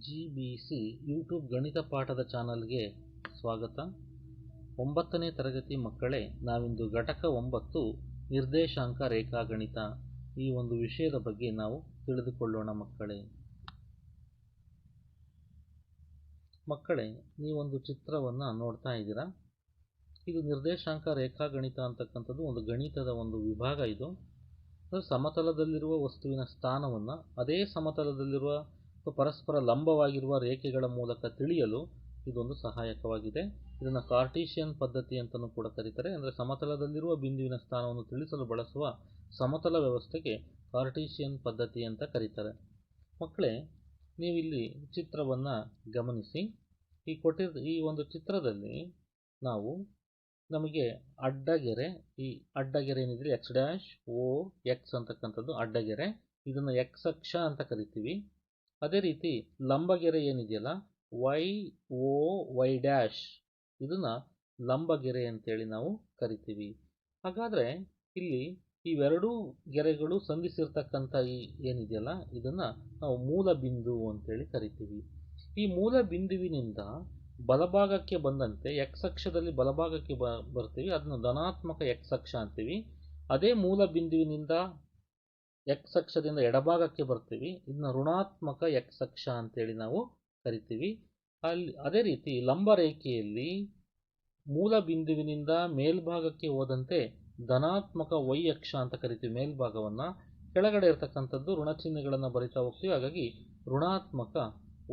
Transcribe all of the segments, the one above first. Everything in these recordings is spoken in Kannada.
ಜಿ ಬಿ ಯೂಟ್ಯೂಬ್ ಗಣಿತ ಪಾಠದ ಚಾನಲ್ಗೆ ಸ್ವಾಗತ. ಒಂಬತ್ತನೇ ತರಗತಿ ಮಕ್ಕಳೇ, ನಾವಿಂದು ಘಟಕ ಒಂಬತ್ತು, ನಿರ್ದೇಶಾಂಕ ರೇಖಾಗಣಿತ ಈ ಒಂದು ವಿಷಯದ ಬಗ್ಗೆ ನಾವು ತಿಳಿದುಕೊಳ್ಳೋಣ ಮಕ್ಕಳೇ. ಮಕ್ಕಳೇ, ನೀವೊಂದು ಚಿತ್ರವನ್ನು ನೋಡ್ತಾ ಇದ್ದೀರಾ? ಇದು ನಿರ್ದೇಶಾಂಕ ರೇಖಾಗಣಿತ ಅಂತಕ್ಕಂಥದ್ದು ಒಂದು ಗಣಿತದ ಒಂದು ವಿಭಾಗ ಇದು. ಸಮತಲದಲ್ಲಿರುವ ವಸ್ತುವಿನ ಸ್ಥಾನವನ್ನು, ಅದೇ ಸಮತಲದಲ್ಲಿರುವ ಪರಸ್ಪರ ಲಂಬವಾಗಿರುವ ರೇಖೆಗಳ ಮೂಲಕ ತಿಳಿಯಲು ಇದೊಂದು ಸಹಾಯಕವಾಗಿದೆ. ಇದನ್ನು ಕಾರ್ಟೀಷಿಯನ್ ಪದ್ಧತಿ ಅಂತಲೂ ಕೂಡ ಕರೀತಾರೆ. ಅಂದರೆ ಸಮತಲದಲ್ಲಿರುವ ಬಿಂದುವಿನ ಸ್ಥಾನವನ್ನು ತಿಳಿಸಲು ಬಳಸುವ ಸಮತಲ ವ್ಯವಸ್ಥೆಗೆ ಕಾರ್ಟೀಷಿಯನ್ ಪದ್ಧತಿ ಅಂತ ಕರೀತಾರೆ. ಮಕ್ಕಳೇ, ನೀವಿಲ್ಲಿ ಚಿತ್ರವನ್ನು ಗಮನಿಸಿ. ಈ ಕೊಟ್ಟಿರ್, ಈ ಒಂದು ಚಿತ್ರದಲ್ಲಿ ನಾವು ನಮಗೆ ಅಡ್ಡಗೆರೆ, ಈ ಅಡ್ಡಗೆರೆ ಏನಿದ್ರೆ ಎಕ್ಸ್ ಡ್ಯಾಶ್ ಓ ಎಕ್ಸ್ ಅಂತಕ್ಕಂಥದ್ದು ಅಡ್ಡಗೆರೆ. ಇದನ್ನು ಎಕ್ಸ್ ಅಕ್ಷ ಅಂತ ಕರಿತೀವಿ. ಅದೇ ರೀತಿ ಲಂಬಗೆರೆ ಏನಿದೆಯಲ್ಲ, ವೈ ಓ ವೈ ಡ್ಯಾಶ್, ಇದನ್ನು ಲಂಬಗೆರೆ ಅಂತೇಳಿ ನಾವು ಕರಿತೀವಿ. ಹಾಗಾದರೆ ಇಲ್ಲಿ ಇವೆರಡೂ ಗೆರೆಗಳು ಸಂಧಿಸಿರ್ತಕ್ಕಂಥ ಈ ಏನಿದೆಯಲ್ಲ, ಇದನ್ನು ನಾವು ಮೂಲ ಬಿಂದು ಅಂತೇಳಿ ಕರಿತೀವಿ. ಈ ಮೂಲ ಬಿಂದುವಿನಿಂದ ಬಲಭಾಗಕ್ಕೆ ಬಂದಂತೆ ಎಕ್ಸ್ ಅಕ್ಷದಲ್ಲಿ ಬಲಭಾಗಕ್ಕೆ ಬರ್ತೀವಿ, ಅದನ್ನು ಧನಾತ್ಮಕ ಎಕ್ಸ್ ಅಕ್ಷ ಅಂತೀವಿ. ಅದೇ ಮೂಲ ಬಿಂದುವಿನಿಂದ ಎಕ್ಸ್ ಅಕ್ಷದಿಂದ ಎಡಭಾಗಕ್ಕೆ ಬರ್ತೀವಿ. ಇದನ್ನ ಋಣಾತ್ಮಕ ಎಕ್ಸ್ ಅಕ್ಷ ಅಂತೇಳಿ ನಾವು ಕರಿತೀವಿ. ಅಲ್ಲಿ ಅದೇ ರೀತಿ ಲಂಬ ರೇಖೆಯಲ್ಲಿ ಮೂಲ ಬಿಂದುವಿನಿಂದ ಮೇಲ್ಭಾಗಕ್ಕೆ ಹೋದಂತೆ ಧನಾತ್ಮಕ ವೈ ಅಕ್ಷ ಅಂತ ಕರಿತೀವಿ ಮೇಲ್ಭಾಗವನ್ನು. ಕೆಳಗಡೆ ಇರತಕ್ಕಂಥದ್ದು ಋಣ ಚಿಹ್ನೆಗಳನ್ನು ಬರಿತಾ ಹೋಗ್ತೀವಿ. ಹಾಗಾಗಿ ಋಣಾತ್ಮಕ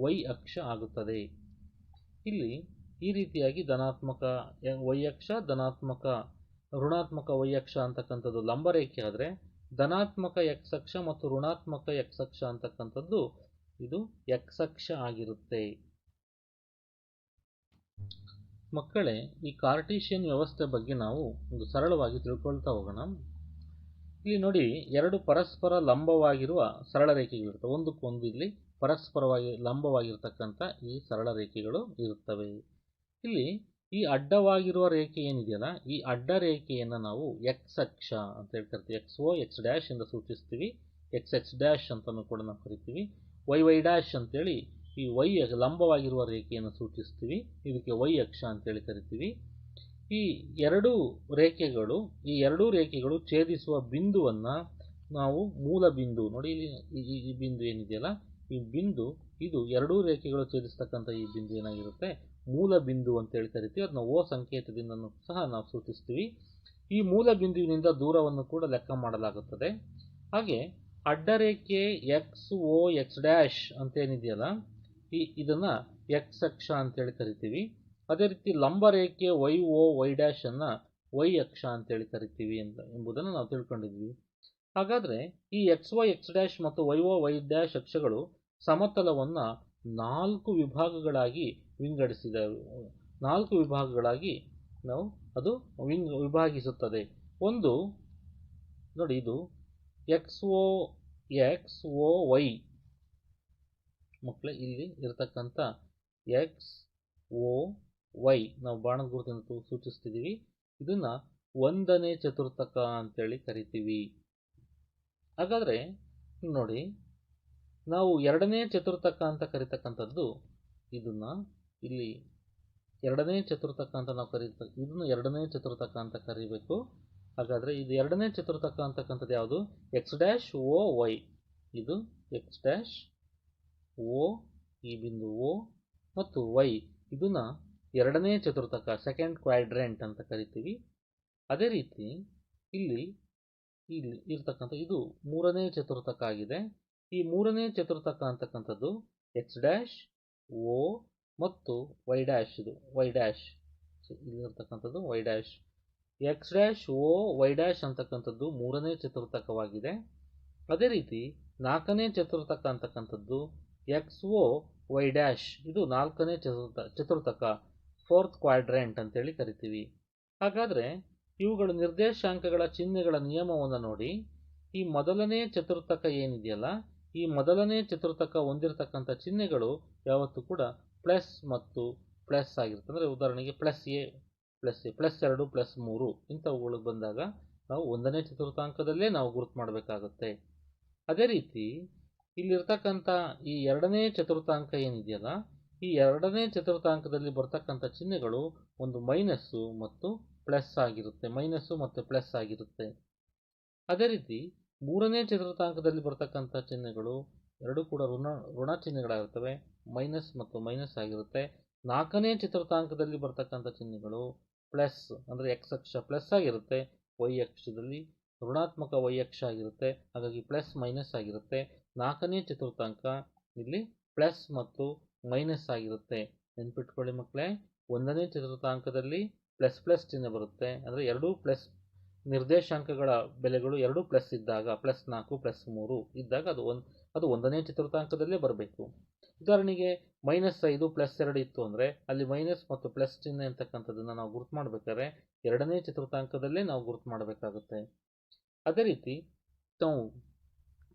ವೈ ಅಕ್ಷ ಆಗುತ್ತದೆ. ಇಲ್ಲಿ ಈ ರೀತಿಯಾಗಿ ಧನಾತ್ಮಕ ವೈ ಅಕ್ಷ, ಧನಾತ್ಮಕ ಋಣಾತ್ಮಕ ವೈ ಅಕ್ಷ ಅಂತಕ್ಕಂಥದ್ದು ಲಂಬರೇಖೆ ಆದರೆ ಧನಾತ್ಮಕ ಎಕ್ಸ್ ಅಕ್ಷ ಮತ್ತು ಋಣಾತ್ಮಕ ಎಕ್ಸ್ ಅಕ್ಷ ಅಂತಕ್ಕಂಥದ್ದು ಇದು ಎಕ್ಸ್ ಅಕ್ಷ ಆಗಿರುತ್ತೆ. ಮಕ್ಕಳೇ, ಈ ಕಾರ್ಟೀಷಿಯನ್ ವ್ಯವಸ್ಥೆ ಬಗ್ಗೆ ನಾವು ಒಂದು ಸರಳವಾಗಿ ತಿಳ್ಕೊಳ್ತಾ ಹೋಗೋಣ. ಇಲ್ಲಿ ನೋಡಿ, ಎರಡು ಪರಸ್ಪರ ಲಂಬವಾಗಿರುವ ಸರಳ ರೇಖೆಗಳಿರುತ್ತವೆ ಒಂದಕ್ಕೊಂದು ಇಲ್ಲಿ ಪರಸ್ಪರವಾಗಿ ಲಂಬವಾಗಿರ್ತಕ್ಕಂಥ ಈ ಸರಳ ರೇಖೆಗಳು ಇರುತ್ತವೆ. ಇಲ್ಲಿ ಈ ಅಡ್ಡವಾಗಿರುವ ರೇಖೆ ಏನಿದೆಯಲ್ಲ, ಈ ಅಡ್ಡ ರೇಖೆಯನ್ನು ನಾವು ಎಕ್ಸ್ ಅಕ್ಷ ಅಂತ ಹೇಳಿ ಕರಿತೀವಿ ಎಕ್ಸ್ ಓ ಎಕ್ಸ್ ಡ್ಯಾಶ್ ಎಂದು ಸೂಚಿಸ್ತೀವಿ. ಎಕ್ಸ್ ಎಕ್ಸ್ ಡ್ಯಾಶ್ ಅಂತಲೂ ಕೂಡ ನಾವು ಕರಿತೀವಿ. ವೈ ವೈ ಡ್ಯಾಶ್ ಅಂತೇಳಿ ಈ ವೈ ಲಂಬವಾಗಿರುವ ರೇಖೆಯನ್ನು ಸೂಚಿಸ್ತೀವಿ. ಇದಕ್ಕೆ ವೈ ಅಕ್ಷ ಅಂತೇಳಿ ಕರಿತೀವಿ. ಈ ಎರಡೂ ರೇಖೆಗಳು, ಈ ಎರಡೂ ರೇಖೆಗಳು ಛೇದಿಸುವ ಬಿಂದುವನ್ನು ನಾವು ಮೂಲ ಬಿಂದು, ನೋಡಿ ಇಲ್ಲಿ ಈ ಬಿಂದು ಏನಿದೆಯಲ್ಲ, ಈ ಬಿಂದು, ಇದು ಎರಡೂ ರೇಖೆಗಳು ಛೇದಿಸ್ತಕ್ಕಂಥ ಈ ಬಿಂದು ಏನಾಗಿರುತ್ತೆ? ಮೂಲ ಬಿಂದು ಅಂತೇಳಿ ಕರಿತೀವಿ ಅದನ್ನ ಓ ಸಂಕೇತದಿಂದ ಸಹ ನಾವು ಸೂಚಿಸ್ತೀವಿ. ಈ ಮೂಲ ಬಿಂದುವಿನಿಂದ ದೂರವನ್ನು ಕೂಡ ಲೆಕ್ಕ ಮಾಡಲಾಗುತ್ತದೆ. ಹಾಗೆ ಅಡ್ಡರೇಖೆ ಎಕ್ಸ್ ಓ ಎಕ್ಸ್ ಡ್ಯಾಶ್ ಅಂತೇನಿದೆಯಲ್ಲ ಈ ಇದನ್ನು ಎಕ್ಸ್ ಅಕ್ಷ ಅಂತೇಳಿ ಕರಿತೀವಿ. ಅದೇ ರೀತಿ ಲಂಬ ರೇಖೆ ವೈ ಓ ವೈ ಡ್ಯಾಶ್ ಅನ್ನು ವೈ ಅಕ್ಷ ಅಂತೇಳಿ ಕರಿತೀವಿ ಅಂತ ಎಂಬುದನ್ನು ನಾವು ತಿಳ್ಕೊಂಡಿದ್ವಿ. ಹಾಗಾದರೆ ಈ ಎಕ್ಸ್ ವೈ ಎಕ್ಸ್ ಡ್ಯಾಶ್ ಮತ್ತು ವೈ ಓ ವೈ ಡ್ಯಾಶ್ ಅಕ್ಷಗಳು ಸಮತಲವನ್ನು ನಾಲ್ಕು ವಿಭಾಗಗಳಾಗಿ ವಿಂಗಡಿಸಿದ ನಾಲ್ಕು ವಿಭಾಗಗಳಾಗಿ ನಾವು ಅದು ವಿಂಗ್ ವಿಭಾಗಿಸುತ್ತದೆ. ಒಂದು, ನೋಡಿ ಇದು X O X O Y. ಮಕ್ಕಳೇ, ಇಲ್ಲಿ ಇರತಕ್ಕಂಥ ಎಕ್ಸ್ ಓ ವೈ. ನಾವು ಬಾಣದ ಗುರುತಿನ ಸೂಚಿಸ್ತಿದ್ದೀವಿ. ಇದನ್ನು ಒಂದನೇ ಚತುರ್ಥಕ ಅಂತೇಳಿ ಕರಿತೀವಿ. ಹಾಗಾದರೆ, ನೋಡಿ, ನಾವು ಎರಡನೇ ಚತುರ್ಥಕ ಅಂತ ಕರಿತಕ್ಕಂಥದ್ದು ಇದನ್ನ ಇಲ್ಲಿ ಎರಡನೇ ಚತುರ್ಥಕ ಅಂತ ನಾವು ಕರೀತ, ಇದನ್ನು ಎರಡನೇ ಚತುರ್ಥಕ ಅಂತ ಕರಿಬೇಕು. ಹಾಗಾದರೆ ಇದು ಎರಡನೇ ಚತುರ್ಥಕ ಅಂತಕ್ಕಂಥದ್ದು ಯಾವುದು? ಎಕ್ಸ್ ಡ್ಯಾಶ್ ಓ ವೈ ಇದು ಎಕ್ಸ್ ಡ್ಯಾಶ್ ಓ ಈ ಬಿಂದು ಓ ಮತ್ತು ವೈ ಇದನ್ನು ಎರಡನೇ ಚತುರ್ಥಕ ಸೆಕೆಂಡ್ ಕ್ವಾಡ್ರೆಂಟ್ ಅಂತ ಕರಿತೀವಿ. ಅದೇ ರೀತಿ ಇಲ್ಲಿ ಇಲ್ಲಿ ಇರ್ತಕ್ಕಂಥ, ಇದು ಮೂರನೇ ಚತುರ್ಥಕ ಆಗಿದೆ. ಈ ಮೂರನೇ ಚತುರ್ಥಕ ಅಂತಕ್ಕಂಥದ್ದು ಎಕ್ಸ್ ಡ್ಯಾಶ್ ಓ ಮತ್ತು ವೈ ಡ್ಯಾಶ್ ಇದು Y dash ಇಲ್ಲಿರ್ತಕ್ಕಂಥದ್ದು Y dash X dash O Y dash ಅಂತಕ್ಕಂಥದ್ದು ಮೂರನೇ ಚತುರ್ಥಕವಾಗಿದೆ. ಅದೇ ರೀತಿ ನಾಲ್ಕನೇ ಚತುರ್ಥಕ ಅಂತಕ್ಕಂಥದ್ದು ಎಕ್ಸ್ ಓ ವೈ ಡ್ಯಾಶ್ ಇದು ನಾಲ್ಕನೇ ಚತುರ್ಥ, ಚತುರ್ಥಕ ಫೋರ್ತ್ ಕ್ವಾಡ್ರೆಂಟ್ ಅಂತೇಳಿ ಕರಿತೀವಿ. ಹಾಗಾದರೆ ಇವುಗಳು ನಿರ್ದೇಶಾಂಕಗಳ ಚಿಹ್ನೆಗಳ ನಿಯಮವನ್ನು ನೋಡಿ. ಈ ಮೊದಲನೇ ಚತುರ್ಥಕ ಏನಿದೆಯಲ್ಲ, ಈ ಮೊದಲನೇ ಚತುರ್ಥಕ ಹೊಂದಿರತಕ್ಕಂಥ ಚಿಹ್ನೆಗಳು ಯಾವತ್ತೂ ಕೂಡ ಪ್ಲಸ್ ಮತ್ತು ಪ್ಲಸ್ ಆಗಿರುತ್ತೆ. ಅಂದರೆ ಉದಾಹರಣೆಗೆ plus A plus A plus ಎರಡು ಪ್ಲಸ್ ಮೂರು ಇಂಥವುಗಳಿಗೆ ಬಂದಾಗ ನಾವು ಒಂದನೇ ಚತುರ್ಥಾಂಕದಲ್ಲೇ ನಾವು ಗುರುತು ಮಾಡಬೇಕಾಗುತ್ತೆ. ಅದೇ ರೀತಿ ಇಲ್ಲಿರ್ತಕ್ಕಂಥ ಈ ಎರಡನೇ ಚತುರ್ಥಾಂಕ ಏನಿದೆಯಲ್ಲ, ಈ ಎರಡನೇ ಚತುರ್ಥಾಂಕದಲ್ಲಿ ಬರ್ತಕ್ಕಂಥ ಚಿಹ್ನೆಗಳು ಒಂದು ಮೈನಸ್ಸು ಮತ್ತು ಪ್ಲಸ್ ಆಗಿರುತ್ತೆ. ಮೈನಸ್ಸು ಮತ್ತು ಪ್ಲಸ್ ಆಗಿರುತ್ತೆ. ಅದೇ ರೀತಿ ಮೂರನೇ ಚತುರ್ಥಾಂಕದಲ್ಲಿ ಬರ್ತಕ್ಕಂಥ ಚಿಹ್ನೆಗಳು ಎರಡೂ ಕೂಡ ಋಣ ಋಣ ಚಿಹ್ನೆಗಳಾಗಿರ್ತವೆ ಮೈನಸ್ ಮತ್ತು ಮೈನಸ್ ಆಗಿರುತ್ತೆ. ನಾಲ್ಕನೇ ಚಿತ್ರತಾಂಕದಲ್ಲಿ ಬರ್ತಕ್ಕಂಥ ಚಿಹ್ನೆಗಳು ಪ್ಲಸ್, ಅಂದರೆ ಎಕ್ಸ್ ಅಕ್ಷ ಪ್ಲಸ್ ಆಗಿರುತ್ತೆ. ವೈ ಅಕ್ಷದಲ್ಲಿ ಋಣಾತ್ಮಕ ವೈ ಅಕ್ಷ ಆಗಿರುತ್ತೆ. ಹಾಗಾಗಿ ಪ್ಲಸ್ ಮೈನಸ್ ಆಗಿರುತ್ತೆ. ನಾಲ್ಕನೇ ಚತುರ್ಥಾಂಕ ಇಲ್ಲಿ ಪ್ಲಸ್ ಮತ್ತು ಮೈನಸ್ ಆಗಿರುತ್ತೆ. ನೆನ್ಪಿಟ್ಕೊಳ್ಳಿ ಮಕ್ಕಳೇ. ಒಂದನೇ ಚತುರ್ಥಾಂಕದಲ್ಲಿ ಪ್ಲಸ್ ಪ್ಲಸ್ ಚಿಹ್ನೆ ಬರುತ್ತೆ. ಅಂದರೆ ಎರಡೂ ಪ್ಲಸ್ ನಿರ್ದೇಶಾಂಕಗಳ ಬೆಲೆಗಳು ಎರಡೂ ಪ್ಲಸ್ ಇದ್ದಾಗ, ಪ್ಲಸ್ ನಾಲ್ಕು, ಪ್ಲಸ್ ಮೂರು ಇದ್ದಾಗ ಅದು ಒಂದು ಅದು ಒಂದನೇ ಚತುರ್ಥಾಂಕದಲ್ಲೇ ಬರಬೇಕು. ಉದಾಹರಣೆಗೆ ಮೈನಸ್ ಐದು ಪ್ಲಸ್ ಎರಡು ಇತ್ತು ಅಂದರೆ ಅಲ್ಲಿ ಮೈನಸ್ ಮತ್ತು ಪ್ಲಸ್ ಚಿಹ್ನೆ ಅಂತಕ್ಕಂಥದ್ದನ್ನು ನಾವು ಗುರುತು ಮಾಡಬೇಕಾದ್ರೆ ಎರಡನೇ ಚತುರ್ಥಾಂಕದಲ್ಲೇ ನಾವು ಗುರುತು ಮಾಡಬೇಕಾಗುತ್ತೆ. ಅದೇ ರೀತಿ ನಾವು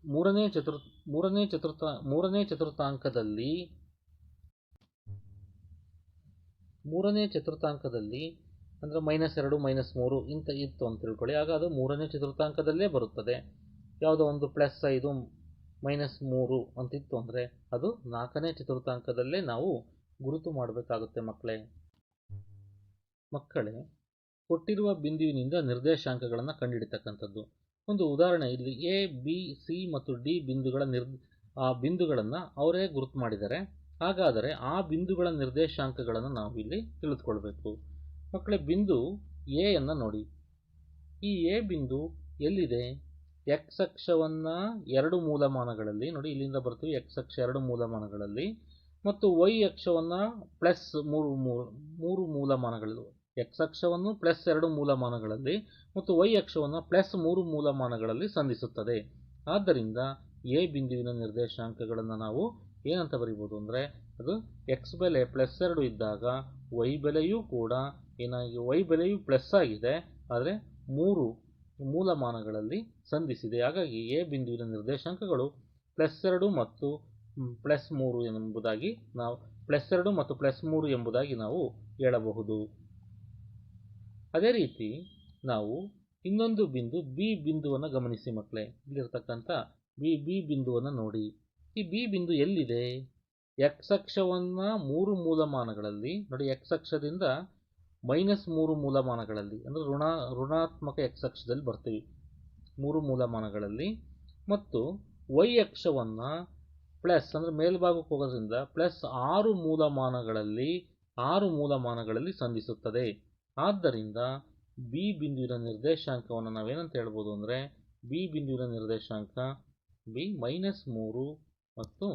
ಮೂರನೇ ಚತುರ್, ಮೂರನೇ ಚತುರ್ಥ, ಮೂರನೇ ಚತುರ್ಥಾಂಕದಲ್ಲಿ ಮೂರನೇ ಚತುರ್ಥಾಂಕದಲ್ಲಿ ಅಂದರೆ ಮೈನಸ್ ಎರಡು ಮೈನಸ್ ಮೂರು ಇಂಥ ಇತ್ತು ಅಂತ ತಿಳ್ಕೊಳ್ಳಿ. ಆಗ ಅದು ಮೂರನೇ ಚತುರ್ಥಾಂಕದಲ್ಲೇ ಬರುತ್ತದೆ. ಯಾವುದೋ ಒಂದು ಪ್ಲಸ್ ಐದು ಮೈನಸ್ ಮೂರು ಅಂತಿತ್ತು ಅಂದರೆ ಅದು ನಾಲ್ಕನೇ ಚತುರ್ಥಾಂಕದಲ್ಲೇ ನಾವು ಗುರುತು ಮಾಡಬೇಕಾಗುತ್ತೆ ಮಕ್ಕಳೇ. ಮಕ್ಕಳೇ, ಕೊಟ್ಟಿರುವ ಬಿಂದುವಿನಿಂದ ನಿರ್ದೇಶಾಂಕಗಳನ್ನು ಕಂಡುಹಿಡಿತಕ್ಕಂಥದ್ದು ಒಂದು ಉದಾಹರಣೆ, ಇಲ್ಲಿ ಎ ಬಿ ಸಿ ಮತ್ತು ಡಿ ಬಿಂದುಗಳ ನಿರ್, ಆ ಬಿಂದುಗಳನ್ನು ಅವರೇ ಗುರುತು ಮಾಡಿದ್ದಾರೆ ಹಾಗಾದರೆ ಆ ಬಿಂದುಗಳ ನಿರ್ದೇಶಾಂಕಗಳನ್ನು ನಾವು ಇಲ್ಲಿ ತಿಳಿದುಕೊಳ್ಬೇಕು. ಮಕ್ಕಳೇ, ಬಿಂದು ಎ ಅನ್ನು ನೋಡಿ. ಈ ಎ ಬಿಂದು ಎಲ್ಲಿದೆ? ಎಕ್ಸ್ ಅಕ್ಷವನ್ನು ಎರಡು ಮೂಲಮಾನಗಳಲ್ಲಿ, ನೋಡಿ ಇಲ್ಲಿಂದ ಬರ್ತೀವಿ ಎಕ್ಸ್ ಅಕ್ಷ ಎರಡು ಮೂಲಮಾನಗಳಲ್ಲಿ, ಮತ್ತು ವೈ ಅಕ್ಷವನ್ನು ಪ್ಲಸ್ ಮೂರು ಮೂರು ಮೂರು ಮೂಲಮಾನಗಳು ಎಕ್ಸ್ ಅಕ್ಷವನ್ನು ಪ್ಲಸ್ ಎರಡು ಮೂಲಮಾನಗಳಲ್ಲಿ, ಮತ್ತು ವೈ ಅಕ್ಷವನ್ನು ಪ್ಲಸ್ ಮೂರು ಮೂಲಮಾನಗಳಲ್ಲಿ ಸಂಧಿಸುತ್ತದೆ. ಆದ್ದರಿಂದ ಎ ಬಿಂದುವಿನ ನಿರ್ದೇಶಾಂಕಗಳನ್ನು ನಾವು ಏನಂತ ಬರಿಬೋದು ಅಂದರೆ, ಅದು ಎಕ್ಸ್ ಬೆಲೆ ಪ್ಲಸ್ ಎರಡು ಇದ್ದಾಗ ವೈ ಬೆಲೆಯೂ ಕೂಡ ಏನಾಗಿ, ವೈ ಬೆಲೆಯು ಪ್ಲಸ್ ಆಗಿದೆ, ಆದರೆ ಮೂರು ಮೂಲಮಾನಗಳಲ್ಲಿ ಸಂಧಿಸಿದೆ. ಹಾಗಾಗಿ ಎ ಬಿಂದುವಿನ ನಿರ್ದೇಶಾಂಕಗಳು ಪ್ಲಸ್ ಎರಡು ಮತ್ತು ಪ್ಲಸ್ ಮೂರು ಎಂಬುದಾಗಿ ನಾವು ಪ್ಲಸ್ ಎರಡು ಮತ್ತು ಪ್ಲಸ್ ಮೂರು ಎಂಬುದಾಗಿ ನಾವು ಹೇಳಬಹುದು. ಅದೇ ರೀತಿ ನಾವು ಇನ್ನೊಂದು ಬಿಂದು ಬಿ ಬಿಂದುವನ್ನು ಗಮನಿಸಿ ಮಕ್ಕಳೇ. ಇಲ್ಲಿರ್ತಕ್ಕಂಥ ಬಿ ಬಿ ಬಿಂದುವನ್ನು ನೋಡಿ. ಈ ಬಿ ಬಿಂದು ಎಲ್ಲಿದೆ? ಎಕ್ಸ್ ಮೂರು ಮೂಲಮಾನಗಳಲ್ಲಿ ನೋಡಿ, ಎಕ್ಸ್ ಮೈನಸ್ ಮೂರು ಮೂಲಮಾನಗಳಲ್ಲಿ, ಅಂದರೆ ಋಣ, ಋಣಾತ್ಮಕ ಎಕ್ಸ್ ಅಕ್ಷದಲ್ಲಿ ಬರ್ತೀವಿ. ಮೂರು ಮೂಲಮಾನಗಳಲ್ಲಿ ಮತ್ತು ವೈ ಅಕ್ಷವನ್ನು ಪ್ಲಸ್, ಅಂದರೆ ಮೇಲ್ಭಾಗಕ್ಕೆ ಹೋಗೋದ್ರಿಂದ ಪ್ಲಸ್ ಆರು ಮೂಲಮಾನಗಳಲ್ಲಿ ಆರು ಮೂಲಮಾನಗಳಲ್ಲಿ ಸಂಧಿಸುತ್ತದೆ. ಆದ್ದರಿಂದ ಬಿ ಬಿಂದುವಿನ ನಿರ್ದೇಶಾಂಕವನ್ನು ನಾವೇನಂತ ಹೇಳ್ಬೋದು ಅಂದರೆ, ಬಿ ಬಿಂದುವಿನ ನಿರ್ದೇಶಾಂಕ, ಬಿ ಮೈನಸ್ ಮೂರು ಮತ್ತು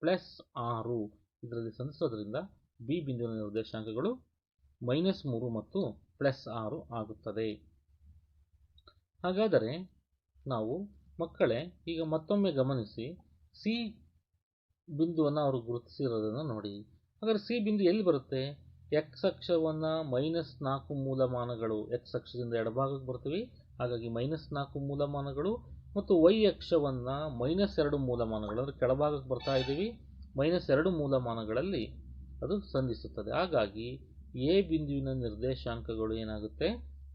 ಪ್ಲಸ್ ಆರು. ಇದರಲ್ಲಿ ಸಂಧಿಸೋದ್ರಿಂದ ಬಿ ಬಿಂದುವಿನ ನಿರ್ದೇಶಾಂಕಗಳು ಮೈನಸ್ ಮೂರು ಮತ್ತು ಪ್ಲಸ್ ಆರು ಆಗುತ್ತದೆ. ಹಾಗಾದರೆ ನಾವು ಮಕ್ಕಳೇ ಈಗ ಮತ್ತೊಮ್ಮೆ ಗಮನಿಸಿ ಸಿ ಬಿಂದುವನ್ನು ಅವರು ಗುರುತಿಸಿರೋದನ್ನು ನೋಡಿ. ಹಾಗಾದರೆ ಸಿ ಬಿಂದು ಎಲ್ಲಿ ಬರುತ್ತೆ? ಎಕ್ಸ್ ಅಕ್ಷವನ್ನು ಮೈನಸ್ ನಾಲ್ಕು ಮೂಲಮಾನಗಳು. ಎಕ್ಸ್ ಅಕ್ಷದಿಂದ ಎಡಭಾಗಕ್ಕೆ ಬರ್ತೀವಿ ಹಾಗಾಗಿ ಮೈನಸ್ ನಾಲ್ಕು ಮೂಲಮಾನಗಳು ಮತ್ತು ವೈ ಅಕ್ಷವನ್ನು ಮೈನಸ್ ಎರಡು ಮೂಲಮಾನಗಳು. ಅಂದರೆ ಕೆಳಭಾಗಕ್ಕೆ ಬರ್ತಾ ಇದ್ದೀವಿ. ಮೈನಸ್ ಎರಡು ಮೂಲಮಾನಗಳಲ್ಲಿ ಅದು ಸಂಧಿಸುತ್ತದೆ. ಹಾಗಾಗಿ ಎ ಬಿಂದುವಿನ ನಿರ್ದೇಶಾಂಕಗಳು ಏನಾಗುತ್ತೆ?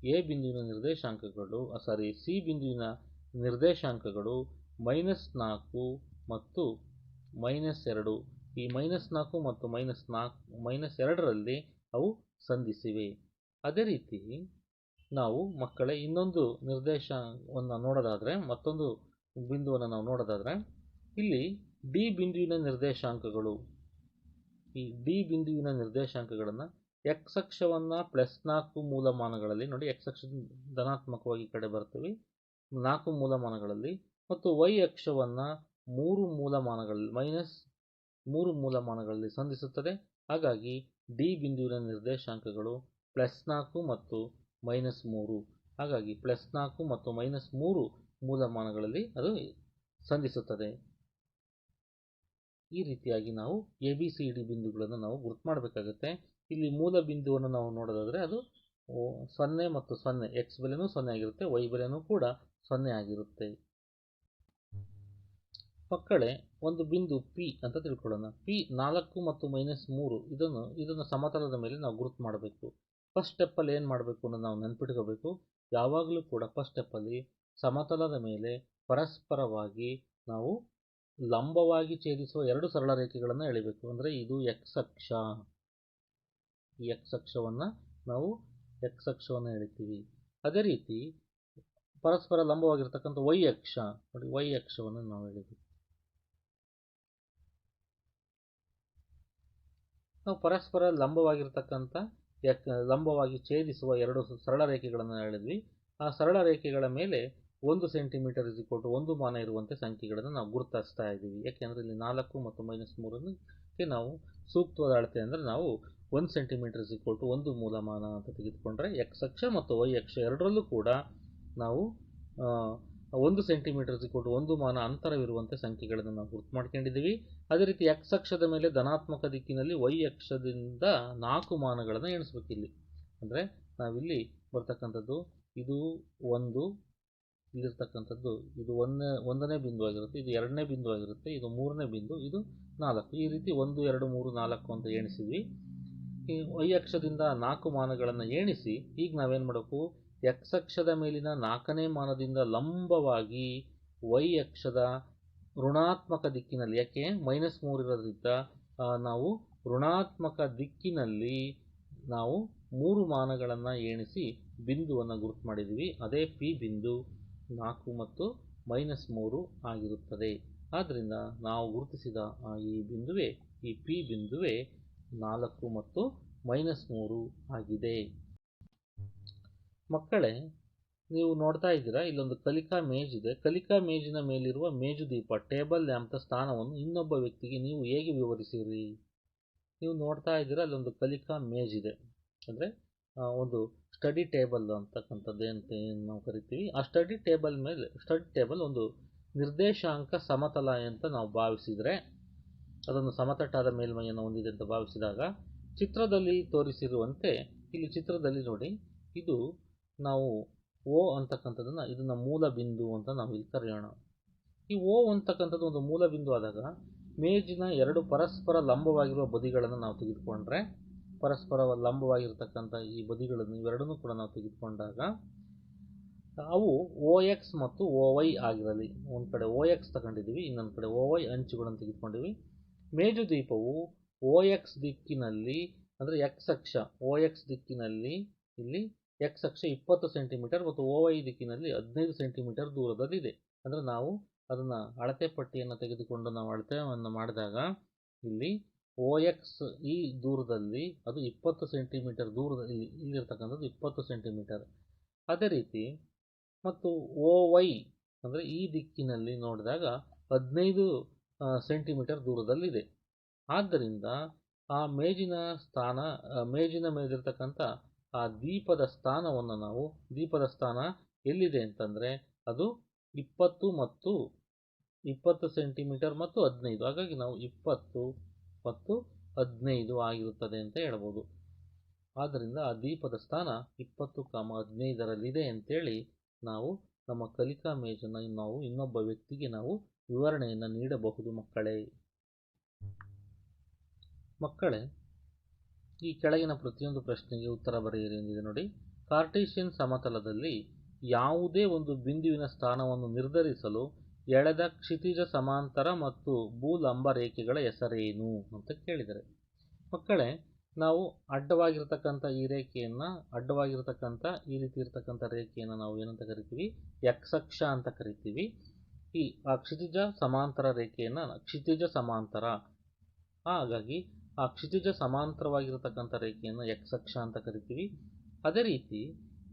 ಎ ಬಿಂದುವಿನ ನಿರ್ದೇಶಾಂಕಗಳು ಸಾರಿ ಸಿ ಬಿಂದುವಿನ ನಿರ್ದೇಶಾಂಕಗಳು ಮೈನಸ್ ನಾಲ್ಕು ಮತ್ತು ಮೈನಸ್ ಎರಡು. ಈ ಮೈನಸ್ ನಾಲ್ಕು ಮತ್ತು ಮೈನಸ್ ನಾಲ್ಕು ಮೈನಸ್ ಎರಡರಲ್ಲಿ ಅವು ಸಂಧಿಸಿವೆ. ಅದೇ ರೀತಿ ನಾವು ಮಕ್ಕಳೇ ಇನ್ನೊಂದು ನಿರ್ದೇಶವನ್ನು ನೋಡೋದಾದರೆ, ಮತ್ತೊಂದು ಬಿಂದುವನ್ನು ನಾವು ನೋಡೋದಾದರೆ, ಇಲ್ಲಿ ಡಿ ಬಿಂದುವಿನ ನಿರ್ದೇಶಾಂಕಗಳು. ಈ ಡಿ ಬಿಂದುವಿನ ನಿರ್ದೇಶಾಂಕಗಳನ್ನು ಎಕ್ಸ್ ಅಕ್ಷವನ್ನು ಪ್ಲಸ್ ನಾಲ್ಕು ಮೂಲಮಾನಗಳಲ್ಲಿ ನೋಡಿ ಎಕ್ಸ್ ಅಕ್ಷ ಧನಾತ್ಮಕವಾಗಿ ಕಡೆ ಬರ್ತೀವಿ. ನಾಲ್ಕು ಮೂಲಮಾನಗಳಲ್ಲಿ ಮತ್ತು ವೈ ಅಕ್ಷವನ್ನು ಮೂರು ಮೂಲಮಾನಗಳಲ್ಲಿ ಮೈನಸ್ ಮೂರು ಮೂಲಮಾನಗಳಲ್ಲಿ ಸಂಧಿಸುತ್ತದೆ. ಹಾಗಾಗಿ ಡಿ ಬಿಂದುವಿನ ನಿರ್ದೇಶಾಂಕಗಳು ಪ್ಲಸ್ ನಾಲ್ಕು ಮತ್ತು ಮೈನಸ್ ಮೂರು. ಹಾಗಾಗಿ ಪ್ಲಸ್ ನಾಲ್ಕು ಮತ್ತು ಮೈನಸ್ ಮೂರು ಮೂಲಮಾನಗಳಲ್ಲಿ ಅದು ಸಂಧಿಸುತ್ತದೆ. ಈ ರೀತಿಯಾಗಿ ನಾವು ಎ ಬಿ ಸಿ ಡಿ ಬಿಂದುಗಳನ್ನು ನಾವು ಗುರುತು ಮಾಡಬೇಕಾಗುತ್ತೆ. ಇಲ್ಲಿ ಮೂಲ ಬಿಂದುವನ್ನು ನಾವು ನೋಡೋದಾದರೆ ಅದು ಸೊನ್ನೆ ಮತ್ತು ಸೊನ್ನೆ. ಎಕ್ಸ್ ಬೆಲೆನೂ ಸೊನ್ನೆ ಆಗಿರುತ್ತೆ ವೈ ಬೆಲೆನೂ ಕೂಡ ಸೊನ್ನೆ ಆಗಿರುತ್ತೆ. ಮಕ್ಕಳೇ, ಒಂದು ಬಿಂದು ಪಿ ಅಂತ ತಿಳ್ಕೊಳ್ಳೋಣ. ಪಿ ನಾಲ್ಕು ಮತ್ತು ಮೈನಸ್ ಮೂರು. ಇದನ್ನು ಇದನ್ನು ಸಮತಲದ ಮೇಲೆ ನಾವು ಗುರುತು ಮಾಡಬೇಕು. ಫಸ್ಟ್ ಸ್ಟೆಪ್ಪಲ್ಲಿ ಏನು ಮಾಡಬೇಕು ಅನ್ನೋದು ನಾವು ನೆನ್ಪಿಟ್ಕೋಬೇಕು. ಯಾವಾಗಲೂ ಕೂಡ ಫಸ್ಟ್ ಸ್ಟೆಪ್ಪಲ್ಲಿ ಸಮತಲದ ಮೇಲೆ ಪರಸ್ಪರವಾಗಿ ನಾವು ಲಂಬವಾಗಿ ಛೇದಿಸುವ ಎರಡು ಸರಳ ರೇಖೆಗಳನ್ನು ಎಳಿಬೇಕು. ಅಂದರೆ ಇದು ಎಕ್ಸ್ ಅಕ್ಷ. ಈ ಎಕ್ಸ್ ಅಕ್ಷವನ್ನು ನಾವು ಎಕ್ಸ್ ಅಕ್ಷವನ್ನು ಎಳಿತೀವಿ. ಅದೇ ರೀತಿ ಪರಸ್ಪರ ಲಂಬವಾಗಿರ್ತಕ್ಕಂಥ ವೈ ಅಕ್ಷ, ನೋಡಿ ವೈ ಅಕ್ಷವನ್ನು ನಾವು ಹೇಳಿದ್ವಿ ನಾವು ಪರಸ್ಪರ ಲಂಬವಾಗಿರ್ತಕ್ಕಂಥ ಲಂಬವಾಗಿ ಛೇದಿಸುವ ಎರಡು ಸರಳ ರೇಖೆಗಳನ್ನು ಎಳೆದ್ವಿ. ಆ ಸರಳ ರೇಖೆಗಳ ಮೇಲೆ ಒಂದು ಸೆಂಟಿಮೀಟರ್ ಇಸ್ ಕೊಟ್ಟು ಒಂದು ಮಾನ ಇರುವಂತೆ ಸಂಖ್ಯೆಗಳನ್ನು ನಾವು ಗುರುತಿಸ್ತಾ ಇದ್ದೀವಿ. ಯಾಕೆಂದರೆ ಇಲ್ಲಿ ನಾಲ್ಕು ಮತ್ತು ಮೈನಸ್ ಮೂರಕ್ಕೆ ನಾವು ಸೂಕ್ತವಾದ ಅಳತೆ ಅಂದರೆ ನಾವು ಒಂದು ಸೆಂಟಿಮೀಟರ್ ಇಸ್ ಟು ಒಂದು ಮೂಲಮಾನ ಅಂತ ತೆಗೆದುಕೊಂಡ್ರೆ ಎಕ್ಸ್ ಅಕ್ಷ ಮತ್ತು ವೈ ಅಕ್ಷ ಎರಡರಲ್ಲೂ ಕೂಡ ನಾವು ಒಂದು ಸೆಂಟಿಮೀಟರ್ ಕೊಟ್ಟು ಒಂದು ಮಾನ ಅಂತರವಿರುವಂತೆ ಸಂಖ್ಯೆಗಳನ್ನು ನಾವು ಗುರುತು ಮಾಡ್ಕೊಂಡಿದ್ದೀವಿ. ಅದೇ ರೀತಿ ಎಕ್ಸ್ ಅಕ್ಷದ ಮೇಲೆ ಧನಾತ್ಮಕ ದಿಕ್ಕಿನಲ್ಲಿ ವೈ ಅಕ್ಷದಿಂದ ನಾಲ್ಕು ಮಾನಗಳನ್ನು ಎಣಿಸ್ಬೇಕಿಲ್ಲಿ. ಅಂದರೆ ನಾವಿಲ್ಲಿ ಬರ್ತಕ್ಕಂಥದ್ದು ಇದು ಒಂದು ಇಲ್ಲಿರ್ತಕ್ಕಂಥದ್ದು ಇದು ಒಂದನೇ ಒಂದನೇ ಬಿಂದು ಆಗಿರುತ್ತೆ, ಇದು ಎರಡನೇ ಬಿಂದು ಆಗಿರುತ್ತೆ, ಇದು ಮೂರನೇ ಬಿಂದು, ಇದು ನಾಲ್ಕು. ಈ ರೀತಿ ಒಂದು, ಎರಡು, ಮೂರು, ನಾಲ್ಕು ಅಂತ ಎಣಿಸಿದ್ವಿ. ಈ ವೈ ಅಕ್ಷದಿಂದ ನಾಲ್ಕು ಮಾನಗಳನ್ನು ಎಣಿಸಿ ಈಗ ನಾವೇನು ಮಾಡಬೇಕು? ಎಕ್ಸ್ ಅಕ್ಷದ ಮೇಲಿನ ನಾಲ್ಕನೇ ಮಾನದಿಂದ ಲಂಬವಾಗಿ ವೈ ಅಕ್ಷದ ಋಣಾತ್ಮಕ ದಿಕ್ಕಿನಲ್ಲಿ, ಯಾಕೆ? ಮೈನಸ್ ಮೂರಿರೋದ್ರಿಂದ ನಾವು ಋಣಾತ್ಮಕ ದಿಕ್ಕಿನಲ್ಲಿ ನಾವು ಮೂರು ಮಾನಗಳನ್ನು ಎಣಿಸಿ ಬಿಂದುವನ್ನು ಗುರುತು ಮಾಡಿದ್ದೀವಿ. ಅದೇ ಪಿ ಬಿಂದು ನಾಲ್ಕು ಮತ್ತು ಮೈನಸ್ ಮೂರು ಆಗಿರುತ್ತದೆ. ಆದ್ದರಿಂದ ನಾವು ಗುರುತಿಸಿದ ಈ ಬಿಂದುವೆ, ಈ ಪಿ ಬಿಂದುವೇ ನಾಲ್ಕು ಮತ್ತು ಮೈನಸ್ ಮೂರು ಆಗಿದೆ. ಮಕ್ಕಳೇ, ನೀವು ನೋಡ್ತಾ ಇದ್ದೀರಾ, ಇಲ್ಲೊಂದು ಕಲಿಕಾ ಮೇಜ್ ಇದೆ. ಕಲಿಕಾ ಮೇಜಿನ ಮೇಲಿರುವ ಮೇಜು ದೀಪ, ಟೇಬಲ್ ಲ್ಯಾಂಪ್ನ ಸ್ಥಾನವನ್ನು ಇನ್ನೊಬ್ಬ ವ್ಯಕ್ತಿಗೆ ನೀವು ಹೇಗೆ ವಿವರಿಸಿರಿ? ನೀವು ನೋಡ್ತಾ ಇದ್ದೀರಾ ಅಲ್ಲೊಂದು ಕಲಿಕಾ ಮೇಜ್ ಇದೆ. ಅಂದರೆ ಒಂದು ಸ್ಟಡಿ ಟೇಬಲ್ ಅಂತಕ್ಕಂಥದ್ದು ಅಂತ ಏನು ನಾವು ಕರಿತೀವಿ. ಆ ಸ್ಟಡಿ ಟೇಬಲ್ ಮೇಲೆ, ಸ್ಟಡಿ ಟೇಬಲ್ ಒಂದು ನಿರ್ದೇಶಾಂಕ ಸಮತಲ ಅಂತ ನಾವು ಭಾವಿಸಿದರೆ ಅದೊಂದು ಸಮತಟ್ಟಾದ ಮೇಲ್ಮೈಯನ್ನು ಹೊಂದಿದೆ ಅಂತ ಭಾವಿಸಿದಾಗ ಚಿತ್ರದಲ್ಲಿ ತೋರಿಸಿರುವಂತೆ ಇಲ್ಲಿ ಚಿತ್ರದಲ್ಲಿ ನೋಡಿ, ಇದು ನಾವು ಓ ಅಂತಕ್ಕಂಥದ್ದನ್ನು, ಇದನ್ನು ಮೂಲ ಬಿಂದು ಅಂತ ನಾವು ಇಲ್ಲಿ ಕರೆಯೋಣ. ಈ ಓ ಅಂತಕ್ಕಂಥದ್ದು ಒಂದು ಮೂಲ ಬಿಂದು ಆದಾಗ ಮೇಜಿನ ಎರಡು ಪರಸ್ಪರ ಲಂಬವಾಗಿರುವ ಬದಿಗಳನ್ನು ನಾವು ತೆಗೆದುಕೊಂಡ್ರೆ, ಪರಸ್ಪರ ಲಂಬವಾಗಿರ್ತಕ್ಕಂಥ ಈ ಬದಿಗಳನ್ನು ಇವೆರಡನ್ನೂ ಕೂಡ ನಾವು ತೆಗೆದುಕೊಂಡಾಗ ಅವು ಓ ಎಕ್ಸ್ ಮತ್ತು ಓ ವೈ ಆಗಿರಲಿ. ಒಂದು ಕಡೆ ಓ ಎಕ್ಸ್ ತಗೊಂಡಿದ್ದೀವಿ ಇನ್ನೊಂದು ಕಡೆ ಓ ವೈ ಅಂಚುಗಳನ್ನು ತೆಗೆದುಕೊಂಡಿವಿ ಮೇಜು ದೀಪವು ಓ ಎಕ್ಸ್ ದಿಕ್ಕಿನಲ್ಲಿ, ಅಂದರೆ ಎಕ್ಸ್ ಅಕ್ಷ ಓ ಎಕ್ಸ್ ದಿಕ್ಕಿನಲ್ಲಿ, ಇಲ್ಲಿ ಎಕ್ಸ್ ಅಕ್ಷ ಇಪ್ಪತ್ತು ಸೆಂಟಿಮೀಟರ್ ಮತ್ತು ಓ ವೈ ದಿಕ್ಕಿನಲ್ಲಿ ಹದಿನೈದು ಸೆಂಟಿಮೀಟರ್ ದೂರದಲ್ಲಿದೆ. ಅಂದರೆ ನಾವು ಅದನ್ನು ಅಳತೆ ಪಟ್ಟಿಯನ್ನು ತೆಗೆದುಕೊಂಡು ನಾವು ಅಳತೆಯನ್ನು ಮಾಡಿದಾಗ ಇಲ್ಲಿ ಓ ಎಕ್ಸ್ ಈ ದೂರದಲ್ಲಿ, ಅದು ಇಪ್ಪತ್ತು ಸೆಂಟಿಮೀಟರ್ ದೂರದಲ್ಲಿ ಇಲ್ಲಿರ್ತಕ್ಕಂಥದ್ದು ಇಪ್ಪತ್ತು ಸೆಂಟಿಮೀಟರ್. ಅದೇ ರೀತಿ ಮತ್ತು ಓ ವೈ ಅಂದರೆ ಈ ದಿಕ್ಕಿನಲ್ಲಿ ನೋಡಿದಾಗ ಹದಿನೈದು ಸೆಂಟಿಮೀಟರ್ ದೂರದಲ್ಲಿದೆ. ಆದ್ದರಿಂದ ಆ ಮೇಜಿನ ಸ್ಥಾನ ಮೇಜಿನ ಮೇಲಿರ್ತಕ್ಕಂಥ ಆ ದೀಪದ ಸ್ಥಾನವನ್ನು ನಾವು, ದೀಪದ ಸ್ಥಾನ ಎಲ್ಲಿದೆ ಅಂತಂದರೆ ಅದು ಇಪ್ಪತ್ತು ಮತ್ತು ಇಪ್ಪತ್ತು ಸೆಂಟಿಮೀಟರ್ ಮತ್ತು ಹದಿನೈದು. ಹಾಗಾಗಿ ನಾವು ಇಪ್ಪತ್ತು ಮತ್ತು ಹದಿನೈದು ಆಗಿರುತ್ತದೆ ಅಂತ ಹೇಳ್ಬೋದು. ಆದ್ದರಿಂದ ಆ ದೀಪದ ಸ್ಥಾನ ಇಪ್ಪತ್ತು ಕಾಮ ಹದಿನೈದರಲ್ಲಿದೆ ಅಂತೇಳಿ ನಾವು ನಮ್ಮ ಕಲಿಕಾ ಮೇಜನ್ನು ನಾವು ಇನ್ನೊಬ್ಬ ವ್ಯಕ್ತಿಗೆ ನಾವು ವಿವರಣೆಯನ್ನು ನೀಡಬಹುದು ಮಕ್ಕಳೇ. ಮಕ್ಕಳೇ, ಈ ಕೆಳಗಿನ ಪ್ರತಿಯೊಂದು ಪ್ರಶ್ನೆಗೆ ಉತ್ತರ ಬರೆಯಿರಿ ಎಂದಿದೆ ನೋಡಿ. ಕಾರ್ಟೇಶಿಯನ್ ಸಮತಲದಲ್ಲಿ ಯಾವುದೇ ಒಂದು ಬಿಂದುವಿನ ಸ್ಥಾನವನ್ನು ನಿರ್ಧರಿಸಲು ಎಳೆದ ಕ್ಷಿತಿಜ ಸಮಾಂತರ ಮತ್ತು ಭೂಲಂಬ ರೇಖೆಗಳ ಹೆಸರೇನು ಅಂತ ಕೇಳಿದರೆ. ಮಕ್ಕಳೇ, ನಾವು ಅಡ್ಡವಾಗಿರ್ತಕ್ಕಂಥ ಈ ರೇಖೆಯನ್ನು, ಅಡ್ಡವಾಗಿರ್ತಕ್ಕಂಥ ಈ ರೀತಿ ಇರ್ತಕ್ಕಂಥ ರೇಖೆಯನ್ನು ನಾವು ಏನಂತ ಕರಿತೀವಿ? ಎಕ್ಸ್ ಅಕ್ಷ ಅಂತ ಕರಿತೀವಿ. ಈ ಆ ಕ್ಷಿತಿಜ ಸಮಾಂತರ ರೇಖೆಯನ್ನು ಕ್ಷಿತಿಜ ಸಮಾಂತರ. ಹಾಗಾಗಿ ಆ ಕ್ಷಿತಿಜ ಸಮಾಂತರವಾಗಿರತಕ್ಕಂಥ ರೇಖೆಯನ್ನು ಎಕ್ಸ್ ಅಕ್ಷ ಅಂತ ಕರಿತೀವಿ. ಅದೇ ರೀತಿ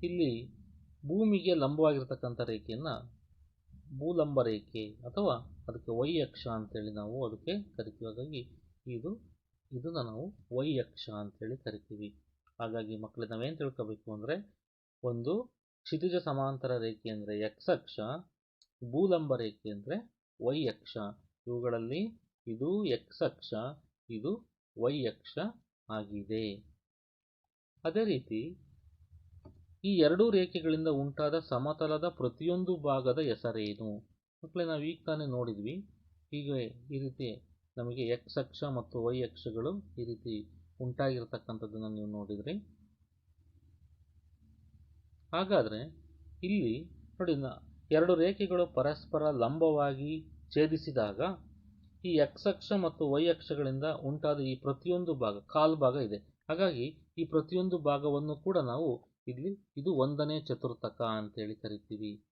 ಇಲ್ಲಿ ಭೂಮಿಗೆ ಲಂಬವಾಗಿರತಕ್ಕಂಥ ರೇಖೆಯನ್ನು ಭೂಲಂಬ ರೇಖೆ ಅಥವಾ ಅದಕ್ಕೆ ವೈ ಅಕ್ಷ ಅಂತೇಳಿ ನಾವು ಅದಕ್ಕೆ ಕರಿತೀವಿ. ಹಾಗಾಗಿ ಇದು, ಇದನ್ನು ನಾವು ವೈ ಅಕ್ಷ ಅಂತೇಳಿ ಕರಿತೀವಿ. ಹಾಗಾಗಿ ಮಕ್ಕಳಿಗೆ ನಾವೇನು ತಿಳ್ಕೋಬೇಕು ಅಂದರೆ ಒಂದು ಕ್ಷಿತಿಜ ಸಮಾಂತರ ರೇಖೆ ಅಂದರೆ ಎಕ್ಸ್ ಅಕ್ಷ ಭೂಲಂಬ ರೇಖೆ ಅಂದರೆ ವೈ ಅಕ್ಷ. ಇವುಗಳಲ್ಲಿ ಇದು ಎಕ್ಸ್ ಅಕ್ಷ, ಇದು ವೈ ಅಕ್ಷ ಆಗಿದೆ. ಅದೇ ರೀತಿ ಈ ಎರಡೂ ರೇಖೆಗಳಿಂದ ಉಂಟಾದ ಸಮತಲದ ಪ್ರತಿಯೊಂದು ಭಾಗದ ಹೆಸರೇನು? ಮಕ್ಕಳೇ, ನಾವು ಈಗ ತಾನೇ ನೋಡಿದ್ವಿ. ಈಗ ಈ ರೀತಿ ನಮಗೆ ಎಕ್ಸ್ ಅಕ್ಷ ಮತ್ತು ವೈ ಅಕ್ಷಗಳು ಈ ರೀತಿ ಉಂಟಾಗಿರ್ತಕ್ಕಂಥದ್ದನ್ನು ನೀವು ನೋಡಿದ್ರಿ. ಹಾಗಾದರೆ ಇಲ್ಲಿ ನೋಡಿ ಎರಡು ರೇಖೆಗಳು ಪರಸ್ಪರ ಲಂಬವಾಗಿ ಛೇದಿಸಿದಾಗ ಈ ಎಕ್ಸ್ ಅಕ್ಷ ಮತ್ತು ವೈ ಅಕ್ಷಗಳಿಂದ ಉಂಟಾದ ಈ ಪ್ರತಿಯೊಂದು ಭಾಗ, ಕಾಲ್ ಭಾಗ ಇದೆ. ಹಾಗಾಗಿ ಈ ಪ್ರತಿಯೊಂದು ಭಾಗವನ್ನು ಕೂಡ ನಾವು ಇಲ್ಲಿ ಇದು ಒಂದನೇ ಚತುರ್ಥಕ ಅಂತೇಳಿ ಕರಿತೀವಿ.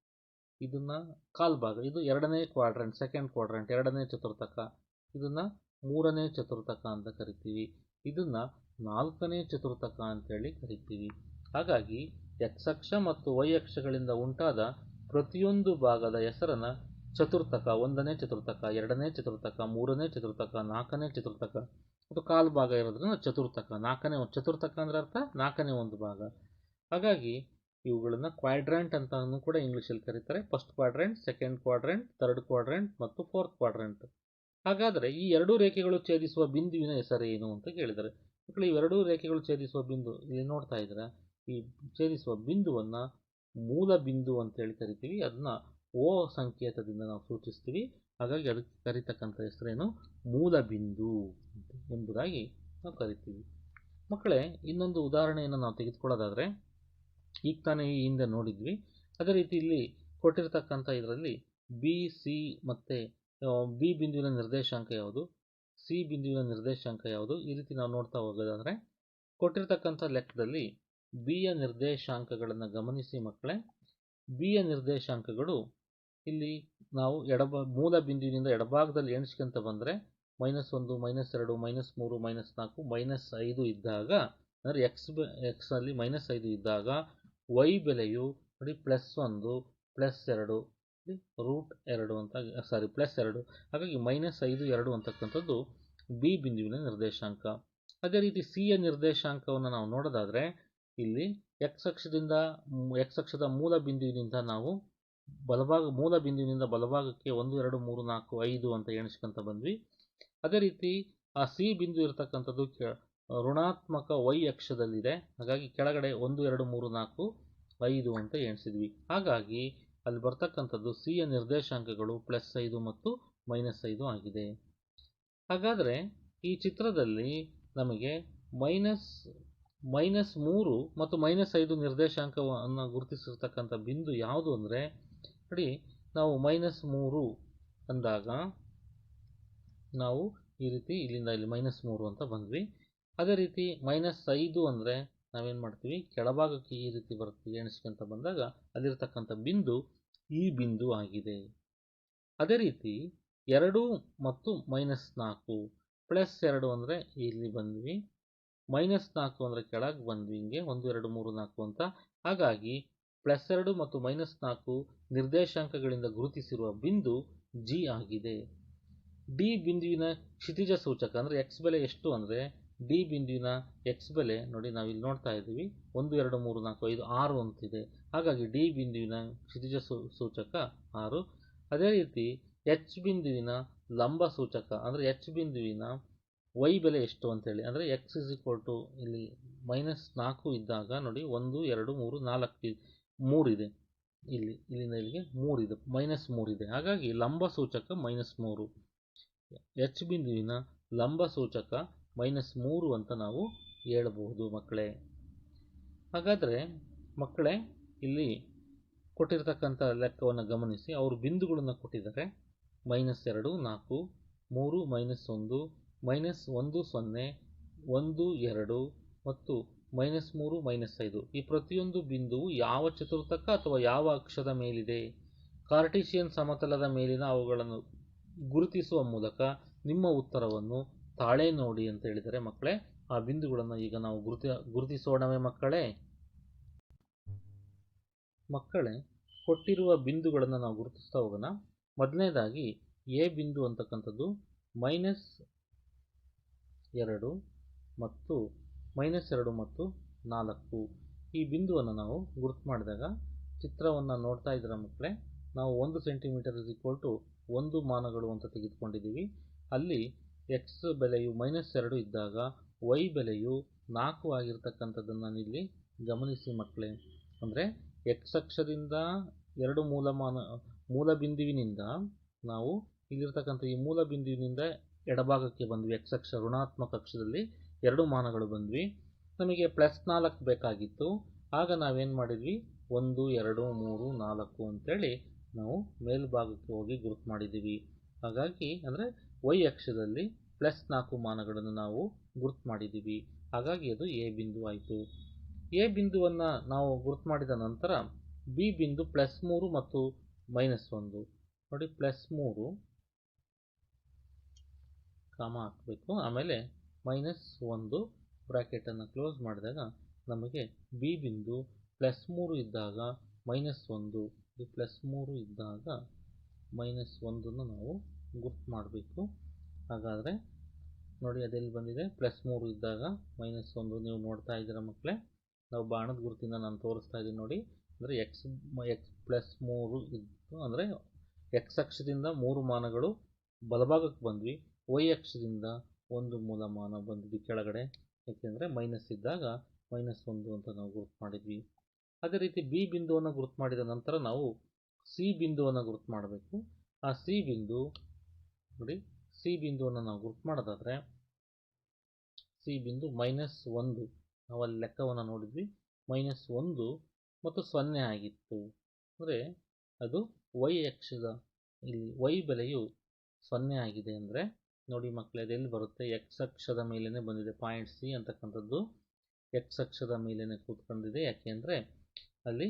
ಇದನ್ನ ಕಾಲ್ ಭಾಗ, ಇದು ಎರಡನೇ ಕ್ವಾಡ್ರೆಂಟ್ ಸೆಕೆಂಡ್ ಕ್ವಾಡ್ರೆಂಟ್ ಎರಡನೇ ಚತುರ್ಥಕ, ಇದನ್ನ ಮೂರನೇ ಚತುರ್ಥಕ ಅಂತ ಕರಿತೀವಿ. ಇದನ್ನ ನಾಲ್ಕನೇ ಚತುರ್ಥಕ ಅಂತೇಳಿ ಕರಿತೀವಿ. ಹಾಗಾಗಿ ಎಕ್ಸ್ ಅಕ್ಷ ಮತ್ತು ವೈ ಅಕ್ಷಗಳಿಂದ ಉಂಟಾದ ಪ್ರತಿಯೊಂದು ಭಾಗದ ಹೆಸರನ್ನ ಚತುರ್ಥಕ, ಒಂದನೇ ಚತುರ್ಥಕ, ಎರಡನೇ ಚತುರ್ಥಕ, ಮೂರನೇ ಚತುರ್ಥಕ, ನಾಲ್ಕನೇ ಚತುರ್ಥಕ ಮತ್ತು ಕಾಲು ಭಾಗ ಇರೋದ್ರಿಂದ ಚತುರ್ಥಕ. ನಾಲ್ಕನೇ ಒಂದು ಚತುರ್ಥಕ ಅಂದ್ರೆ ಅರ್ಥ ನಾಲ್ಕನೇ ಒಂದು ಭಾಗ. ಹಾಗಾಗಿ ಇವುಗಳನ್ನು ಕ್ವಾಡ್ರೆಂಟ್ ಅಂತಲೂ ಕೂಡ ಇಂಗ್ಲೀಷಲ್ಲಿ ಕರೀತಾರೆ. First quadrant second quadrant third quadrant ಮತ್ತು ಫೋರ್ತ್ ಕ್ವಾಡ್ರೆಂಟ್ ಹಾಗಾದರೆ ಈ ಎರಡೂ ರೇಖೆಗಳು ಛೇದಿಸುವ ಬಿಂದುವಿನ ಹೆಸರೇನು ಅಂತ ಕೇಳಿದ್ದಾರೆ ಮಕ್ಕಳು, ಇವೆರಡೂ ರೇಖೆಗಳು ಛೇದಿಸುವ ಬಿಂದು, ಇಲ್ಲಿ ನೋಡ್ತಾ ಇದ್ದೀರಾ, ಈ ಛೇದಿಸುವ ಬಿಂದುವನ್ನ ಮೂಲ ಬಿಂದು ಅಂತೇಳಿ ಕರಿತೀವಿ, ಅದನ್ನ ಓ ಸಂಕೇತದಿಂದ ನಾವು ಸೂಚಿಸ್ತೀವಿ. ಹಾಗಾಗಿ ಅದಕ್ಕೆ ಕರಿತಕ್ಕಂಥ ಹೆಸರೇನು ಮೂಲ ಬಿಂದು ಎಂಬುದಾಗಿ ನಾವು ಕರಿತೀವಿ. ಮಕ್ಕಳೇ, ಇನ್ನೊಂದು ಉದಾಹರಣೆಯನ್ನು ನಾವು ತೆಗೆದುಕೊಳ್ಳೋದಾದರೆ, ಈಗ ತಾನೇ ಈ ಹಿಂದೆ ನೋಡಿದ್ವಿ. ಅದೇ ರೀತಿ ಇಲ್ಲಿ ಕೊಟ್ಟಿರ್ತಕ್ಕಂಥ ಇದರಲ್ಲಿ ಬಿ, ಸಿ ಮತ್ತು ಬಿ ಬಿಂದುವಿನ ನಿರ್ದೇಶಾಂಕ ಯಾವುದು? ಸಿ ಬಿಂದುವಿನ ನಿರ್ದೇಶಾಂಕ ಯಾವುದು? ಈ ರೀತಿ ನಾವು ನೋಡ್ತಾ ಹೋಗೋದಾದರೆ, ಕೊಟ್ಟಿರತಕ್ಕಂಥ ಲೆಕ್ಕದಲ್ಲಿ ಬಿಯ ನಿರ್ದೇಶಾಂಕಗಳನ್ನು ಗಮನಿಸಿ ಮಕ್ಕಳೇ. ಬಿಯ ನಿರ್ದೇಶಾಂಕಗಳು ಇಲ್ಲಿ ನಾವು ಎಡಬ ಮೂಲ ಬಿಂದುವಿನಿಂದ ಎಡಭಾಗದಲ್ಲಿ ಎಣಿಸ್ಕೊಂತ ಬಂದರೆ ಮೈನಸ್ ಒಂದು, ಮೈನಸ್ ಎರಡು, ಮೈನಸ್ ಮೂರು, ಮೈನಸ್ ನಾಲ್ಕು, ಮೈನಸ್ ಐದು ಇದ್ದಾಗ, ಅಂದರೆ ಎಕ್ಸ್ ಬೆ ಎಕ್ಸಲ್ಲಿ ಮೈನಸ್ ಐದು ಇದ್ದಾಗ ವೈ ಬೆಲೆಯು ನೋಡಿ ಪ್ಲಸ್ ಒಂದು, ಪ್ಲಸ್ ಎರಡು ರೂಟ್ ಎರಡು ಅಂತ, ಸಾರಿ ಪ್ಲಸ್ ಎರಡು, ಹಾಗಾಗಿ ಮೈನಸ್ ಐದು, ಎರಡು ಅಂತಕ್ಕಂಥದ್ದು ಬಿ ಬಿಂದುವಿನ ನಿರ್ದೇಶಾಂಕ. ಅದೇ ರೀತಿ ಸಿಯ ನಿರ್ದೇಶಾಂಕವನ್ನು ನಾವು ನೋಡೋದಾದರೆ ಇಲ್ಲಿ ಎಕ್ಸ್ ಅಕ್ಷದಿಂದ ಎಕ್ಸ್ ಅಕ್ಷದ ಮೂಲ ಬಿಂದುವಿನಿಂದ ನಾವು ಬಲಭಾಗ, ಮೂಲ ಬಿಂದುವಿನಿಂದ ಬಲಭಾಗಕ್ಕೆ ಒಂದು, ಎರಡು, ಮೂರು, ನಾಲ್ಕು, ಐದು ಅಂತ ಎಣಿಸ್ಕೊಂತ ಬಂದ್ವಿ. ಅದೇ ರೀತಿ ಆ ಸಿ ಬಿಂದು ಇರತಕ್ಕಂಥದ್ದು ಋಣಾತ್ಮಕ ವೈ ಅಕ್ಷದಲ್ಲಿದೆ. ಹಾಗಾಗಿ ಕೆಳಗಡೆ ಒಂದು, ಎರಡು, ಮೂರು, ನಾಲ್ಕು, ಐದು ಅಂತ ಎಣಿಸಿದ್ವಿ. ಹಾಗಾಗಿ ಅಲ್ಲಿ ಬರ್ತಕ್ಕಂಥದ್ದು ಯ ನಿರ್ದೇಶಾಂಕಗಳು ಪ್ಲಸ್ ಐದು ಮತ್ತು ಮೈನಸ್ ಐದು ಆಗಿದೆ. ಹಾಗಾದರೆ ಈ ಚಿತ್ರದಲ್ಲಿ ನಮಗೆ ಮೈನಸ್ ಮೈನಸ್ ಮೂರು ಮತ್ತು ಮೈನಸ್ ಐದು ನಿರ್ದೇಶಾಂಕವನ್ನು ಗುರುತಿಸಿರ್ತಕ್ಕಂಥ ಬಿಂದು ಯಾವುದು ಅಂದರೆ, ನೋಡಿ, ನಾವು ಮೈನಸ್ ಮೂರು ಅಂದಾಗ ನಾವು ಈ ರೀತಿ ಇಲ್ಲಿಂದ ಇಲ್ಲಿ ಮೈನಸ್ ಮೂರು ಅಂತ ಬಂದ್ವಿ. ಅದೇ ರೀತಿ ಮೈನಸ್ ಐದು ಅಂದರೆ ನಾವೇನು ಮಾಡ್ತೀವಿ? ಕೆಳಭಾಗಕ್ಕೆ ಈ ರೀತಿ ಬರ್ತೀವಿ ಎಣಿಸ್ಕೊಂತ ಬಂದಾಗ ಅಲ್ಲಿರ್ತಕ್ಕಂಥ ಬಿಂದು ಈ ಬಿಂದು ಆಗಿದೆ. ಅದೇ ರೀತಿ ಎರಡು ಮತ್ತು ಮೈನಸ್ ನಾಲ್ಕು ಪ್ಲಸ್ ಎರಡು ಅಂದರೆ ಇಲ್ಲಿ ಬಂದ್ವಿ. ಮೈನಸ್ ನಾಲ್ಕು ಅಂದರೆ ಕೆಳಗೆ ಬಂದ್ವಿ ಹಿಂಗೆ ಒಂದು, ಎರಡು, ಮೂರು, ನಾಲ್ಕು ಅಂತ. ಹಾಗಾಗಿ ಪ್ಲಸ್ ಎರಡು ಮತ್ತು ಮೈನಸ್ ನಾಲ್ಕು ನಿರ್ದೇಶಾಂಕಗಳಿಂದ ಗುರುತಿಸಿರುವ ಬಿಂದು ಜಿ ಆಗಿದೆ. ಡಿ ಬಿಂದುವಿನ ಕ್ಷಿತಿಜ ಸೂಚಕ ಅಂದರೆ ಎಕ್ಸ್ ಬೆಲೆ ಎಷ್ಟು ಅಂದರೆ ಡಿ ಬಿಂದುವಿನ ಎಕ್ಸ್ ಬೆಲೆ ನೋಡಿ ನಾವು ಇಲ್ಲಿ ನೋಡ್ತಾ ಇದ್ದೀವಿ, ಒಂದು, ಎರಡು, ಮೂರು, ನಾಲ್ಕು, ಐದು, ಆರು ಅಂತಿದೆ. ಹಾಗಾಗಿ ಡಿ ಬಿಂದುವಿನ ಕ್ಷಿತಿಜ ಸೂಚಕ ಆರು. ಅದೇ ರೀತಿ ಎಚ್ ಬಿಂದುವಿನ ಲಂಬ ಸೂಚಕ ಅಂದರೆ ಎಚ್ ಬಿಂದುವಿನ ವೈ ಬೆಲೆ ಎಷ್ಟು ಅಂತೇಳಿ. ಅಂದರೆ ಎಕ್ಸ್ ಇಸ್ ಈಕ್ವಲ್ ಟು ಇಲ್ಲಿ ಮೈನಸ್ ನಾಲ್ಕು ಇದ್ದಾಗ ನೋಡಿ ಒಂದು, ಎರಡು, ಮೂರು, ನಾಲ್ಕು ಮೂರಿದೆ ಇಲ್ಲಿ, ಇಲ್ಲಿಂದ ಇಲ್ಲಿಗೆ ಮೂರಿದೆ ಮೈನಸ್ ಮೂರಿದೆ ಹಾಗಾಗಿ ಲಂಬ ಸೂಚಕ ಮೈನಸ್ ಮೂರು. ಎಚ್ ಬಿಂದುವಿನ ಲಂಬ ಸೂಚಕ ಮೈನಸ್ ಮೂರು ಅಂತ ನಾವು ಹೇಳಬಹುದು ಮಕ್ಕಳೇ. ಹಾಗಾದರೆ ಮಕ್ಕಳೇ, ಇಲ್ಲಿ ಕೊಟ್ಟಿರ್ತಕ್ಕಂಥ ಲೆಕ್ಕವನ್ನು ಗಮನಿಸಿ. ಅವರು ಬಿಂದುಗಳನ್ನು ಕೊಟ್ಟಿದ್ದಾರೆ. ಮೈನಸ್ ಎರಡು, ನಾಲ್ಕು, ಮೂರು ಮೈನಸ್ ಒಂದು ಮೈನಸ್ ಒಂದು ಸೊನ್ನೆ, ಒಂದು ಎರಡು ಮತ್ತು ಮೈನಸ್ ಮೂರು, ಮೈನಸ್ ಐದು. ಈ ಪ್ರತಿಯೊಂದು ಬಿಂದುವು ಯಾವ ಚತುರ್ಥಕ ಅಥವಾ ಯಾವ ಅಕ್ಷದ ಮೇಲಿದೆ? ಕಾರ್ಟಿಷಿಯನ್ ಸಮತಲದ ಮೇಲಿನ ಅವುಗಳನ್ನು ಗುರುತಿಸುವ ಮೂಲಕ ನಿಮ್ಮ ಉತ್ತರವನ್ನು ತಾಳೆ ನೋಡಿ ಅಂತ ಹೇಳಿದರೆ ಮಕ್ಕಳೇ, ಆ ಬಿಂದುಗಳನ್ನು ಈಗ ನಾವು ಗುರುತಿ, ಗುರುತಿಸೋಣವೇ ಮಕ್ಕಳೇ? ಮಕ್ಕಳೇ, ಕೊಟ್ಟಿರುವ ಬಿಂದುಗಳನ್ನು ನಾವು ಗುರುತಿಸ್ತಾ ಹೋಗೋಣ. ಮೊದಲನೇದಾಗಿ, ಎ ಬಿಂದು ಅಂತಕ್ಕಂಥದ್ದು ಮೈನಸ್ ಎರಡು ಮತ್ತು ಮೈನಸ್ ಎರಡು ಮತ್ತು ನಾಲ್ಕು. ಈ ಬಿಂದುವನ್ನು ನಾವು ಗುರುತು ಮಾಡಿದಾಗ ಚಿತ್ರವನ್ನು ನೋಡ್ತಾ ಇದ್ದೀರ ಮಕ್ಕಳೇ? ನಾವು ಒಂದು ಸೆಂಟಿಮೀಟರ್ ಇಸ್ ಈಕ್ವಲ್ ಟು ಒಂದು ಮಾನಗಳು ಅಂತ ತೆಗೆದುಕೊಂಡಿದ್ದೀವಿ. ಅಲ್ಲಿ ಎಕ್ಸ್ ಬೆಲೆಯು ಮೈನಸ್ ಎರಡು ಇದ್ದಾಗ ವೈ ಬೆಲೆಯು ನಾಲ್ಕು ಆಗಿರ್ತಕ್ಕಂಥದ್ದನ್ನು ಇಲ್ಲಿ ಗಮನಿಸಿ ಮಕ್ಕಳೇ. ಅಂದರೆ ಎಕ್ಸ್ ಅಕ್ಷದಿಂದ ಎರಡು ಮೂಲಮಾನ ಮೂಲ ಬಿಂದುವಿನಿಂದ ನಾವು ಇಲ್ಲಿರ್ತಕ್ಕಂಥ ಈ ಮೂಲ ಬಿಂದುವಿನಿಂದ ಎಡಭಾಗಕ್ಕೆ ಬಂದ್ವಿ. ಎಕ್ಸ್ ಅಕ್ಷ ಋಣಾತ್ಮಕ ಅಕ್ಷದಲ್ಲಿ ಎರಡು ಮಾನಗಳು ಬಂದ್ವಿ. ನಮಗೆ ಪ್ಲಸ್ ನಾಲ್ಕು ಬೇಕಾಗಿತ್ತು. ಆಗ ನಾವೇನು ಮಾಡಿದ್ವಿ? ಒಂದು, ಎರಡು, ಮೂರು, ನಾಲ್ಕು ಅಂತೇಳಿ ನಾವು ಮೇಲ್ಭಾಗಕ್ಕೆ ಹೋಗಿ ಗುರುತು ಮಾಡಿದ್ದೀವಿ. ಹಾಗಾಗಿ ಅಂದರೆ ವೈ ಅಕ್ಷದಲ್ಲಿ ಪ್ಲಸ್ ನಾಲ್ಕು ಮಾನಗಳನ್ನು ನಾವು ಗುರುತು ಮಾಡಿದ್ದೀವಿ. ಹಾಗಾಗಿ ಅದು ಎ ಬಿಂದು ಆಯಿತು. ಎ ಬಿಂದುವನ್ನು ನಾವು ಗುರುತು ಮಾಡಿದ ನಂತರ ಬಿ ಬಿಂದು ಪ್ಲಸ್ ಮೂರು ಮತ್ತು ಮೈನಸ್ ಒಂದು. ನೋಡಿ ಪ್ಲಸ್ ಮೂರು ಕಾಮ ಹಾಕಬೇಕು. ಆಮೇಲೆ ಮೈನಸ್ ಒಂದು ಬ್ರ್ಯಾಕೆಟನ್ನು ಕ್ಲೋಸ್ ಮಾಡಿದಾಗ ನಮಗೆ ಬಿ ಬಿಂದು ಪ್ಲಸ್ ಮೂರು ಇದ್ದಾಗ ಮೈನಸ್ ಒಂದು ಈ ಪ್ಲಸ್ ಮೂರು ಇದ್ದಾಗ ಮೈನಸ್ ಒಂದನ್ನು ನಾವು ಗುರ್ತು ಮಾಡಬೇಕು. ಹಾಗಾದರೆ ನೋಡಿ ಅದೆಲ್ಲಿ ಬಂದಿದೆ? ಪ್ಲಸ್ ಮೂರು ಇದ್ದಾಗ ಮೈನಸ್ ಒಂದು ನೀವು ನೋಡ್ತಾ ಇದ್ದೀರ ಮಕ್ಕಳೇ? ನಾವು ಬಾಣದ ಗುರುತಿಂದ ನಾನು ತೋರಿಸ್ತಾ ಇದ್ದೀನಿ ನೋಡಿ. ಅಂದರೆ ಎಕ್ಸ್ ಎಕ್ಸ್ ಪ್ಲಸ್ ಮೂರು ಇದ್ದು, ಅಂದರೆ ಎಕ್ಸ್ ಅಕ್ಷದಿಂದ ಮೂರು ಮಾನಗಳು ಬಲಭಾಗಕ್ಕೆ ಬಂದ್ವಿ. ವೈ ಅಕ್ಷದಿಂದ ಒಂದು ಮೂಲಮಾನ ಬಂದಿದ್ವಿ ಕೆಳಗಡೆ. ಏಕೆಂದರೆ ಮೈನಸ್ ಇದ್ದಾಗ ಮೈನಸ್ ಒಂದು ಅಂತ ನಾವು ಗುರುತು ಮಾಡಿದ್ವಿ. ಅದೇ ರೀತಿ ಬಿ ಬಿಂದುವನ್ನು ಗುರುತು ಮಾಡಿದ ನಂತರ ನಾವು ಸಿ ಬಿಂದುವನ್ನು ಗುರುತು ಮಾಡಬೇಕು. ಆ ಸಿ ಬಿಂದು, ನೋಡಿ ಸಿ ಬಿಂದುವನ್ನು ನಾವು ಗುರುತು ಮಾಡೋದಾದರೆ ಸಿ ಬಿಂದು ಮೈನಸ್ ಒಂದು. ನಾವು ಅಲ್ಲಿ ಲೆಕ್ಕವನ್ನು ನೋಡಿದ್ವಿ. ಮೈನಸ್ ಒಂದು ಮತ್ತು ಸೊನ್ನೆ ಆಗಿತ್ತು. ಅಂದರೆ ಅದು ವೈ ಅಕ್ಷದ ಇಲ್ಲಿ ವೈ ಬೆಲೆಯು ಸೊನ್ನೆ ಆಗಿದೆ ಅಂದರೆ ನೋಡಿ ಮಕ್ಕಳೇ ಅದೆಲ್ಲಿ ಬರುತ್ತೆ? ಎಕ್ಸ್ ಅಕ್ಷದ ಮೇಲೇ ಬಂದಿದೆ. ಪಾಯಿಂಟ್ ಸಿ ಅಂತಕ್ಕಂಥದ್ದು ಎಕ್ಸ್ ಅಕ್ಷದ ಮೇಲೇ ಕೂತ್ಕೊಂಡಿದೆ. ಯಾಕೆಂದರೆ ಅಲ್ಲಿ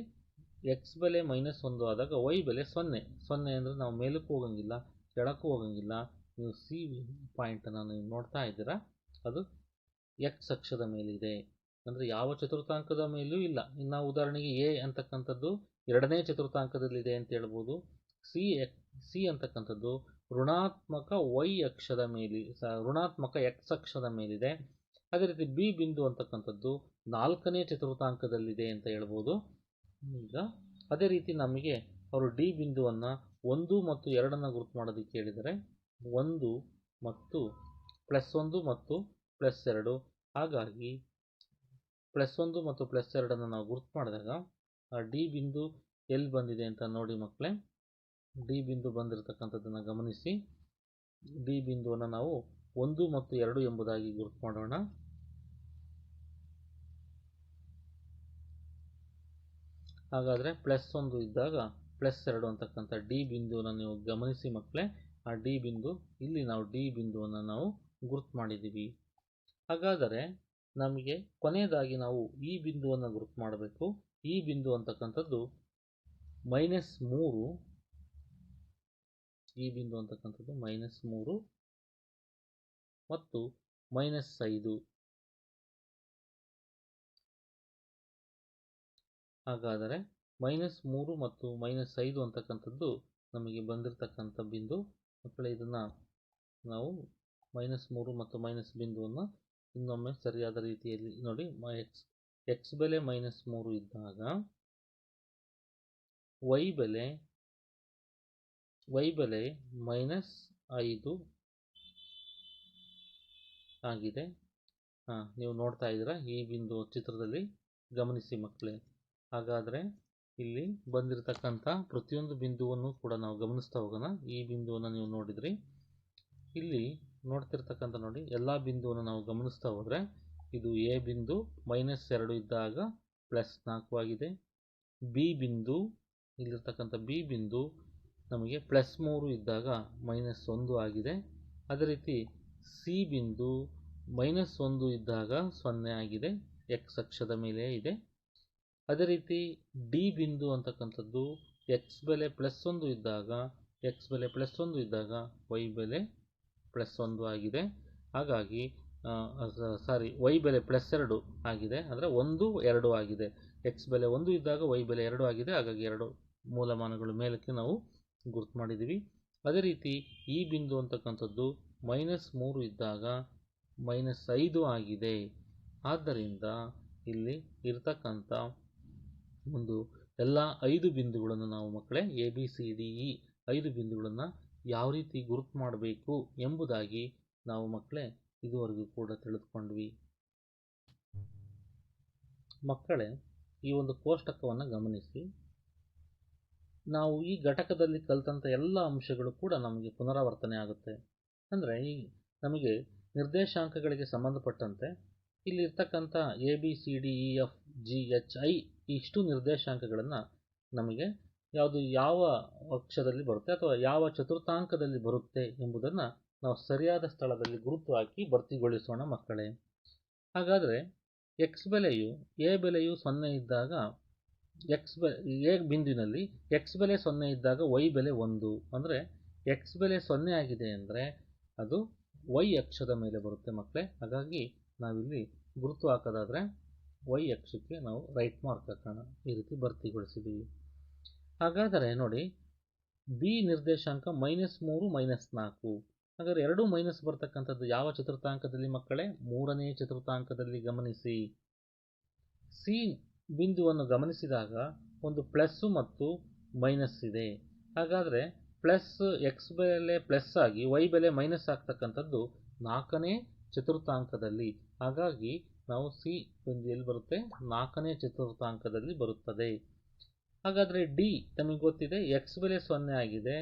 ಎಕ್ಸ್ ಬೆಲೆ ಮೈನಸ್ ಒಂದು ಆದಾಗ ವೈ ಬೆಲೆ ಸೊನ್ನೆ. ಸೊನ್ನೆ ಅಂದರೆ ನಾವು ಮೇಲಕ್ಕೂ ಹೋಗಂಗಿಲ್ಲ, ಕೆಳಕ್ಕೂ ಹೋಗಂಗಿಲ್ಲ. ನೀವು ಸಿ ಪಾಯಿಂಟನ್ನು ನೀವು ನೋಡ್ತಾ ಇದ್ದೀರಾ? ಅದು ಎಕ್ಸ್ ಅಕ್ಷದ ಮೇಲಿದೆ. ಅಂದರೆ ಯಾವ ಚತುರ್ಥಾಂಕದ ಮೇಲೂ ಇಲ್ಲ. ಇನ್ನು ಉದಾಹರಣೆಗೆ ಎ ಅಂತಕ್ಕಂಥದ್ದು ಎರಡನೇ ಚತುರ್ಥಾಂಕದಲ್ಲಿದೆ ಅಂತ ಹೇಳ್ಬೋದು. ಸಿ ಎಕ್ ಸಿ ಅಂತಕ್ಕಂಥದ್ದು ಋಣಾತ್ಮಕ ವೈ ಅಕ್ಷದ ಮೇಲೆ ಋಣಾತ್ಮಕ ಎಕ್ಸ್ ಅಕ್ಷದ ಮೇಲಿದೆ. ಅದೇ ರೀತಿ ಬಿ ಬಿಂದು ಅಂತಕ್ಕಂಥದ್ದು ನಾಲ್ಕನೇ ಚತುರ್ಥಾಂಕದಲ್ಲಿದೆ ಅಂತ ಹೇಳ್ಬೋದು. ಈಗ ಅದೇ ರೀತಿ ನಮಗೆ ಅವರು ಡಿ ಬಿಂದುವನ್ನು ಒಂದು ಮತ್ತು ಎರಡನ್ನು ಗುರುತು ಮಾಡೋದಕ್ಕೆ ಹೇಳಿದರೆ ಒಂದು ಮತ್ತು ಪ್ಲಸ್ ಒಂದು ಮತ್ತು ಪ್ಲಸ್ ಎರಡು. ಹಾಗಾಗಿ ಪ್ಲಸ್ ಒಂದು ಮತ್ತು ಪ್ಲಸ್ ಎರಡನ್ನು ನಾವು ಗುರುತು ಮಾಡಿದಾಗ, ಆ ಡಿ ಬಿಂದು ಎಲ್ಲಿ ಬಂದಿದೆ ಅಂತ ನೋಡಿ ಮಕ್ಕಳೇ. ಡಿ ಬಿಂದು ಬಂದಿರತಕ್ಕಂಥದ್ದನ್ನು ಗಮನಿಸಿ. ಡಿ ಬಿಂದುವನ್ನು ನಾವು ಒಂದು ಮತ್ತು ಎರಡು ಎಂಬುದಾಗಿ ಗುರುತು ಮಾಡೋಣ. ಹಾಗಾದರೆ ಪ್ಲಸ್ ಒಂದು ಇದ್ದಾಗ ಪ್ಲಸ್ ಎರಡು ಅಂತಕ್ಕಂಥ ಡಿ ಬಿಂದುವನ್ನು ನೀವು ಗಮನಿಸಿ ಮಕ್ಕಳೇ. ಆ ಡಿ ಬಿಂದು, ಇಲ್ಲಿ ನಾವು ಡಿ ಬಿಂದುವನ್ನು ನಾವು ಗುರುತು ಮಾಡಿದ್ದೀವಿ. ಹಾಗಾದರೆ ನಮಗೆ ಕೊನೆಯದಾಗಿ ನಾವು ಈ ಬಿಂದುವನ್ನು ಗುರುತು ಮಾಡಬೇಕು. ಈ ಬಿಂದು ಅಂತಕ್ಕಂಥದ್ದು ಮೈನಸ್ ಮೂರು ಈ ಬಿಂದು ಅಂತಕ್ಕಂಥದ್ದು ಮೈನಸ್ ಮೂರು ಮತ್ತು ಮೈನಸ್ ಐದು. ಹಾಗಾದರೆ ಮೈನಸ್ ಮೂರು ಮತ್ತು ಮೈನಸ್ ಐದು ಅಂತಕ್ಕಂಥದ್ದು ನಮಗೆ ಬಂದಿರತಕ್ಕಂಥ ಬಿಂದು. ಮಕ್ಕಳೇ, ಇದನ್ನು ನಾವು ಮೈನಸ್ ಮೂರು ಮತ್ತು ಮೈನಸ್ ಬಿಂದುವನ್ನು ಇನ್ನೊಮ್ಮೆ ಸರಿಯಾದ ರೀತಿಯಲ್ಲಿ ನೋಡಿ ಎಕ್ಸ್ ಎಕ್ಸ್ ಬೆಲೆ ಮೈನಸ್ ಮೂರು ಇದ್ದಾಗ ವೈ ಬೆಲೆ ವೈ ಬೆಲೆ ಮೈನಸ್ ಐದು ಆಗಿದೆ. ಹಾಂ, ನೀವು ನೋಡ್ತಾ ಇದ್ದೀರಾ ಈ ಬಿಂದು ಚಿತ್ರದಲ್ಲಿ. ಗಮನಿಸಿ ಮಕ್ಕಳೇ. ಹಾಗಾದರೆ ಇಲ್ಲಿ ಬಂದಿರತಕ್ಕಂಥ ಪ್ರತಿಯೊಂದು ಬಿಂದುವನ್ನು ಕೂಡ ನಾವು ಗಮನಿಸ್ತಾ ಹೋಗೋಣ. ಈ ಬಿಂದುವನ್ನು ನೀವು ನೋಡಿದ್ರಿ. ಇಲ್ಲಿ ನೋಡ್ತಿರ್ತಕ್ಕಂಥ ನೋಡಿ, ಎಲ್ಲ ಬಿಂದುವನ್ನು ನಾವು ಗಮನಿಸ್ತಾ ಹೋದರೆ ಇದು ಎ ಬಿಂದು ಮೈನಸ್ ಎರಡು ಇದ್ದಾಗ ಪ್ಲಸ್ ನಾಲ್ಕು ಆಗಿದೆ. ಬಿ ಬಿಂದು, ಇಲ್ಲಿರ್ತಕ್ಕಂಥ ಬಿ ಬಿಂದು ನಮಗೆ ಪ್ಲಸ್ ಮೂರು ಇದ್ದಾಗ ಮೈನಸ್ ಒಂದು ಆಗಿದೆ. ಅದೇ ರೀತಿ ಸಿ ಬಿಂದು ಮೈನಸ್ ಒಂದು ಇದ್ದಾಗ ಸೊನ್ನೆ ಆಗಿದೆ. ಎಕ್ಸ್ ಅಕ್ಷದ ಮೇಲೆ ಇದೆ. ಅದೇ ರೀತಿ ಡಿ ಬಿಂದು ಅಂತಕ್ಕಂಥದ್ದು ಎಕ್ಸ್ ಬೆಲೆ ಪ್ಲಸ್ ಒಂದು ಇದ್ದಾಗ ಎಕ್ಸ್ ಬೆಲೆ ಪ್ಲಸ್ ಒಂದು ಇದ್ದಾಗ ವೈ ಬೆಲೆ ಪ್ಲಸ್ ಒಂದು ಆಗಿದೆ. ಹಾಗಾಗಿ ಸಾರಿ ವೈ ಬೆಲೆ ಪ್ಲಸ್ ಎರಡು ಆಗಿದೆ. ಅಂದರೆ ಒಂದು, ಎರಡು ಆಗಿದೆ. ಎಕ್ಸ್ ಬೆಲೆ ಒಂದು ಇದ್ದಾಗ ವೈ ಬೆಲೆ ಎರಡು ಆಗಿದೆ. ಹಾಗಾಗಿ ಎರಡು ಮೂಲಮಾನಗಳು ಮೇಲಕ್ಕೆ ನಾವು ಗುರುತು ಮಾಡಿದ್ದೀವಿ ಅದೇ ರೀತಿ ಈ ಬಿಂದು ಅಂತಕ್ಕಂಥದ್ದು ಮೈನಸ್ ಮೂರು ಇದ್ದಾಗ ಮೈನಸ್ ಐದು ಆಗಿದೆ. ಆದ್ದರಿಂದ ಇಲ್ಲಿ ಇರತಕ್ಕಂಥ ಒಂದು ಎಲ್ಲ ಐದು ಬಿಂದುಗಳನ್ನು ನಾವು ಮಕ್ಕಳೇ A, B, C, D, E ಐದು ಬಿಂದುಗಳನ್ನು ಯಾವ ರೀತಿ ಗುರುತು ಮಾಡಬೇಕು ಎಂಬುದಾಗಿ ನಾವು ಮಕ್ಕಳೇ ಇದುವರೆಗೂ ಕೂಡ ತಿಳಿದುಕೊಂಡ್ವಿ. ಮಕ್ಕಳೇ ಈ ಒಂದು ಕೋಷ್ಟಕವನ್ನು ಗಮನಿಸಿ. ನಾವು ಈ ಘಟಕದಲ್ಲಿ ಕಲಿತಂಥ ಎಲ್ಲ ಅಂಶಗಳು ಕೂಡ ನಮಗೆ ಪುನರಾವರ್ತನೆ ಆಗುತ್ತೆ. ಅಂದರೆ ಈ ನಮಗೆ ನಿರ್ದೇಶಾಂಕಗಳಿಗೆ ಸಂಬಂಧಪಟ್ಟಂತೆ ಇಲ್ಲಿರ್ತಕ್ಕಂಥ A B C D E F G H I ಇಷ್ಟು ನಿರ್ದೇಶಾಂಕಗಳನ್ನು ನಮಗೆ ಯಾವುದು ಯಾವ ಅಕ್ಷದಲ್ಲಿ ಬರುತ್ತೆ ಅಥವಾ ಯಾವ ಚತುರ್ಥಾಂಕದಲ್ಲಿ ಬರುತ್ತೆ ಎಂಬುದನ್ನು ನಾವು ಸರಿಯಾದ ಸ್ಥಳದಲ್ಲಿ ಗುರುತು ಹಾಕಿ ಭರ್ತಿಗೊಳಿಸೋಣ ಮಕ್ಕಳೇ. ಹಾಗಾದರೆ ಎಕ್ಸ್ ಬೆಲೆಯು ಎ ಬೆಲೆಯು ಸೊನ್ನೆ ಇದ್ದಾಗ ಎಕ್ಸ್ ಬೆ ಎ ಬಿಂದುವಿನಲ್ಲಿ ಎಕ್ಸ್ ಬೆಲೆ ಸೊನ್ನೆ ಇದ್ದಾಗ ವೈ ಬೆಲೆ ಒಂದು. ಅಂದರೆ ಎಕ್ಸ್ ಬೆಲೆ ಸೊನ್ನೆ ಆಗಿದೆ ಅಂದರೆ ಅದು ವೈ ಅಕ್ಷದ ಮೇಲೆ ಬರುತ್ತೆ ಮಕ್ಕಳೇ. ಹಾಗಾಗಿ ನಾವಿಲ್ಲಿ ಗುರುತು ಹಾಕೋದಾದರೆ ವೈ ಅಕ್ಷಕ್ಕೆ ನಾವು ರೈಟ್ ಮಾರ್ಕ್ ಹಾಕೋಣ. ಈ ರೀತಿ ಭರ್ತಿಗೊಳಿಸಿದ್ದೀವಿ. ಹಾಗಾದರೆ ನೋಡಿ ಬಿ ನಿರ್ದೇಶಾಂಕ ಮೈನಸ್ ಮೂರು ಮೈನಸ್ ನಾಲ್ಕು. ಹಾಗಾದರೆ ಎರಡು ಮೈನಸ್ ಬರ್ತಕ್ಕಂಥದ್ದು ಯಾವ ಚತುರ್ಥಾಂಕದಲ್ಲಿ ಮಕ್ಕಳೇ? ಮೂರನೇ ಚತುರ್ಥಾಂಕದಲ್ಲಿ ಗಮನಿಸಿ. ಸಿ ಬಿಂದುವನ್ನು ಗಮನಿಸಿದಾಗ ಒಂದು ಪ್ಲಸ್ಸು ಮತ್ತು ಮೈನಸ್ ಇದೆ. ಹಾಗಾದರೆ ಪ್ಲಸ್ ಎಕ್ಸ್ ಬೆಲೆ ಪ್ಲಸ್ ಆಗಿ ವೈ ಬೆಲೆ ಮೈನಸ್ ಆಗ್ತಕ್ಕಂಥದ್ದು ನಾಲ್ಕನೇ ಚತುರ್ಥಾಂಕದಲ್ಲಿ. ಹಾಗಾಗಿ ನಾವು ಸಿ ಬಿಂದು ಎಲ್ಲಿ ಬರುತ್ತೆ? ನಾಲ್ಕನೇ ಚತುರ್ಥಾಂಕದಲ್ಲಿ ಬರುತ್ತದೆ. ಹಾಗಾದರೆ ಡಿ ನಮಗೆ ಗೊತ್ತಿದೆ ಎಕ್ಸ್ ಬೆಲೆ ಸೊನ್ನೆ ಆಗಿದೆ.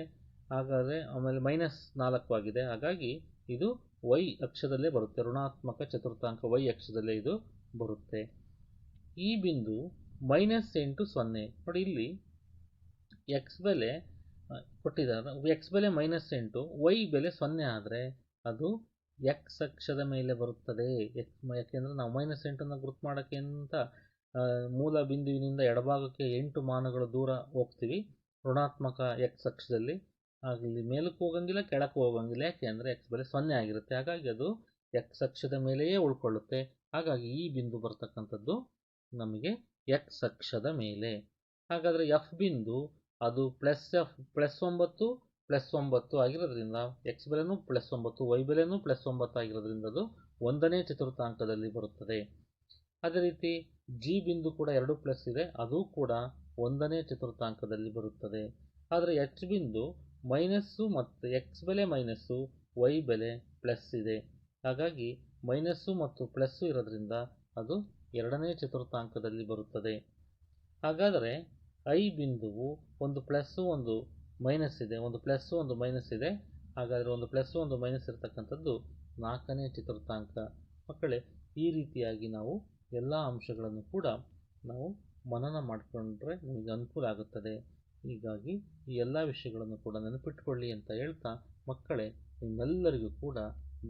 ಹಾಗಾದರೆ ಆಮೇಲೆ ಮೈನಸ್ ನಾಲ್ಕು ಆಗಿದೆ. ಹಾಗಾಗಿ ಇದು ವೈ ಅಕ್ಷದಲ್ಲೇ ಬರುತ್ತೆ. ಋಣಾತ್ಮಕ ಚತುರ್ಥಾಂಕ ವೈ ಅಕ್ಷದಲ್ಲೇ ಇದು ಬರುತ್ತೆ. ಈ ಬಿಂದು ಮೈನಸ್ ಎಂಟು ಸೊನ್ನೆ. ನೋಡಿ ಇಲ್ಲಿ ಎಕ್ಸ್ ಬೆಲೆ ಕೊಟ್ಟಿದ್ದಾರೆ. ಎಕ್ಸ್ ಬೆಲೆ ಮೈನಸ್ ಎಂಟು ವೈ ಬೆಲೆ ಸೊನ್ನೆ ಆದರೆ ಅದು ಎಕ್ಸ್ ಅಕ್ಷದ ಮೇಲೆ ಬರುತ್ತದೆ. ಎಕ್ಸ್ ಯಾಕೆಂದರೆ ನಾವು ಮೈನಸ್ ಎಂಟನ್ನು ಗುರುತು ಮಾಡೋಕ್ಕೆ ಅಂತ ಮೂಲ ಬಿಂದುವಿನಿಂದ ಎಡಭಾಗಕ್ಕೆ ಎಂಟು ಮಾನಗಳು ದೂರ ಹೋಗ್ತೀವಿ. ಋಣಾತ್ಮಕ ಎಕ್ಸ್ ಅಕ್ಷದಲ್ಲಿ. ಇಲ್ಲಿ ಮೇಲಕ್ಕೆ ಹೋಗಂಗಿಲ್ಲ, ಕೆಳಕ್ಕೆ ಹೋಗಂಗಿಲ್ಲ. ಯಾಕೆ ಅಂದರೆ ಎಕ್ಸ್ ಬೆಲೆ ಸೊನ್ನೆ ಆಗಿರುತ್ತೆ. ಹಾಗಾಗಿ ಅದು ಎಕ್ಸ್ ಅಕ್ಷದ ಮೇಲೆಯೇ ಉಳ್ಕೊಳ್ಳುತ್ತೆ. ಹಾಗಾಗಿ ಈ ಬಿಂದು ಬರ್ತಕ್ಕಂಥದ್ದು ನಮಗೆ ಎಕ್ಸ್ ಅಕ್ಷದ ಮೇಲೆ. ಹಾಗಾದರೆ ಎಫ್ ಬಿಂದು ಅದು ಪ್ಲಸ್ ಎಫ್ ಪ್ಲಸ್ ಒಂಬತ್ತು ಪ್ಲಸ್ ಒಂಬತ್ತು ಆಗಿರೋದ್ರಿಂದ ಎಕ್ಸ್ ಬೆಲೆನೂ ಪ್ಲಸ್ ಒಂಬತ್ತು ವೈ ಬೆಲೆನೂ ಪ್ಲಸ್ ಒಂಬತ್ತು ಆಗಿರೋದ್ರಿಂದ ಅದು ಒಂದನೇ ಚತುರ್ಥಾಂಕದಲ್ಲಿ ಬರುತ್ತದೆ. ಅದೇ ರೀತಿ ಜಿ ಬಿಂದು ಕೂಡ ಎರಡು ಪ್ಲಸ್ ಇದೆ, ಅದು ಕೂಡ ಒಂದನೇ ಚತುರ್ಥಾಂಕದಲ್ಲಿ ಬರುತ್ತದೆ. ಆದರೆ ಎಚ್ ಬಿಂದು ಮೈನಸ್ಸು ಮತ್ತು ಎಕ್ಸ್ ಬೆಲೆ ಮೈನಸ್ಸು ವೈ ಬೆಲೆ ಪ್ಲಸ್ ಇದೆ. ಹಾಗಾಗಿ ಮೈನಸ್ಸು ಮತ್ತು ಪ್ಲಸ್ಸು ಇರೋದ್ರಿಂದ ಅದು ಎರಡನೇ ಚತುರ್ಥಾಂಕದಲ್ಲಿ ಬರುತ್ತದೆ. ಹಾಗಾದರೆ, ಐ ಬಿಂದುವು ಒಂದು ಪ್ಲಸ್ಸು ಒಂದು ಮೈನಸ್ ಇದೆ, ಒಂದು ಪ್ಲಸ್ ಒಂದು ಮೈನಸ್ ಇದೆ, ಹಾಗಾದರೆ ಒಂದು ಪ್ಲಸ್ ಒಂದು ಮೈನಸ್ ಇರತಕ್ಕಂಥದ್ದು ನಾಲ್ಕನೇ ಚತುರ್ಥಾಂಕ. ಮಕ್ಕಳೇ, ಈ ರೀತಿಯಾಗಿ ನಾವು ಎಲ್ಲ ಅಂಶಗಳನ್ನು ಕೂಡ ನಾವು ಮನನ ಮಾಡಿಕೊಂಡ್ರೆ ನಿಮಗೆ ಅನುಕೂಲ ಆಗುತ್ತದೆ. ಹೀಗಾಗಿ ಈ ಎಲ್ಲ ವಿಷಯಗಳನ್ನು ಕೂಡ ನೆನಪಿಟ್ಕೊಳ್ಳಿ ಅಂತ ಹೇಳ್ತಾ ಮಕ್ಕಳೇ, ನಿಮ್ಮೆಲ್ಲರಿಗೂ ಕೂಡ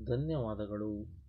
ಧನ್ಯವಾದಗಳು.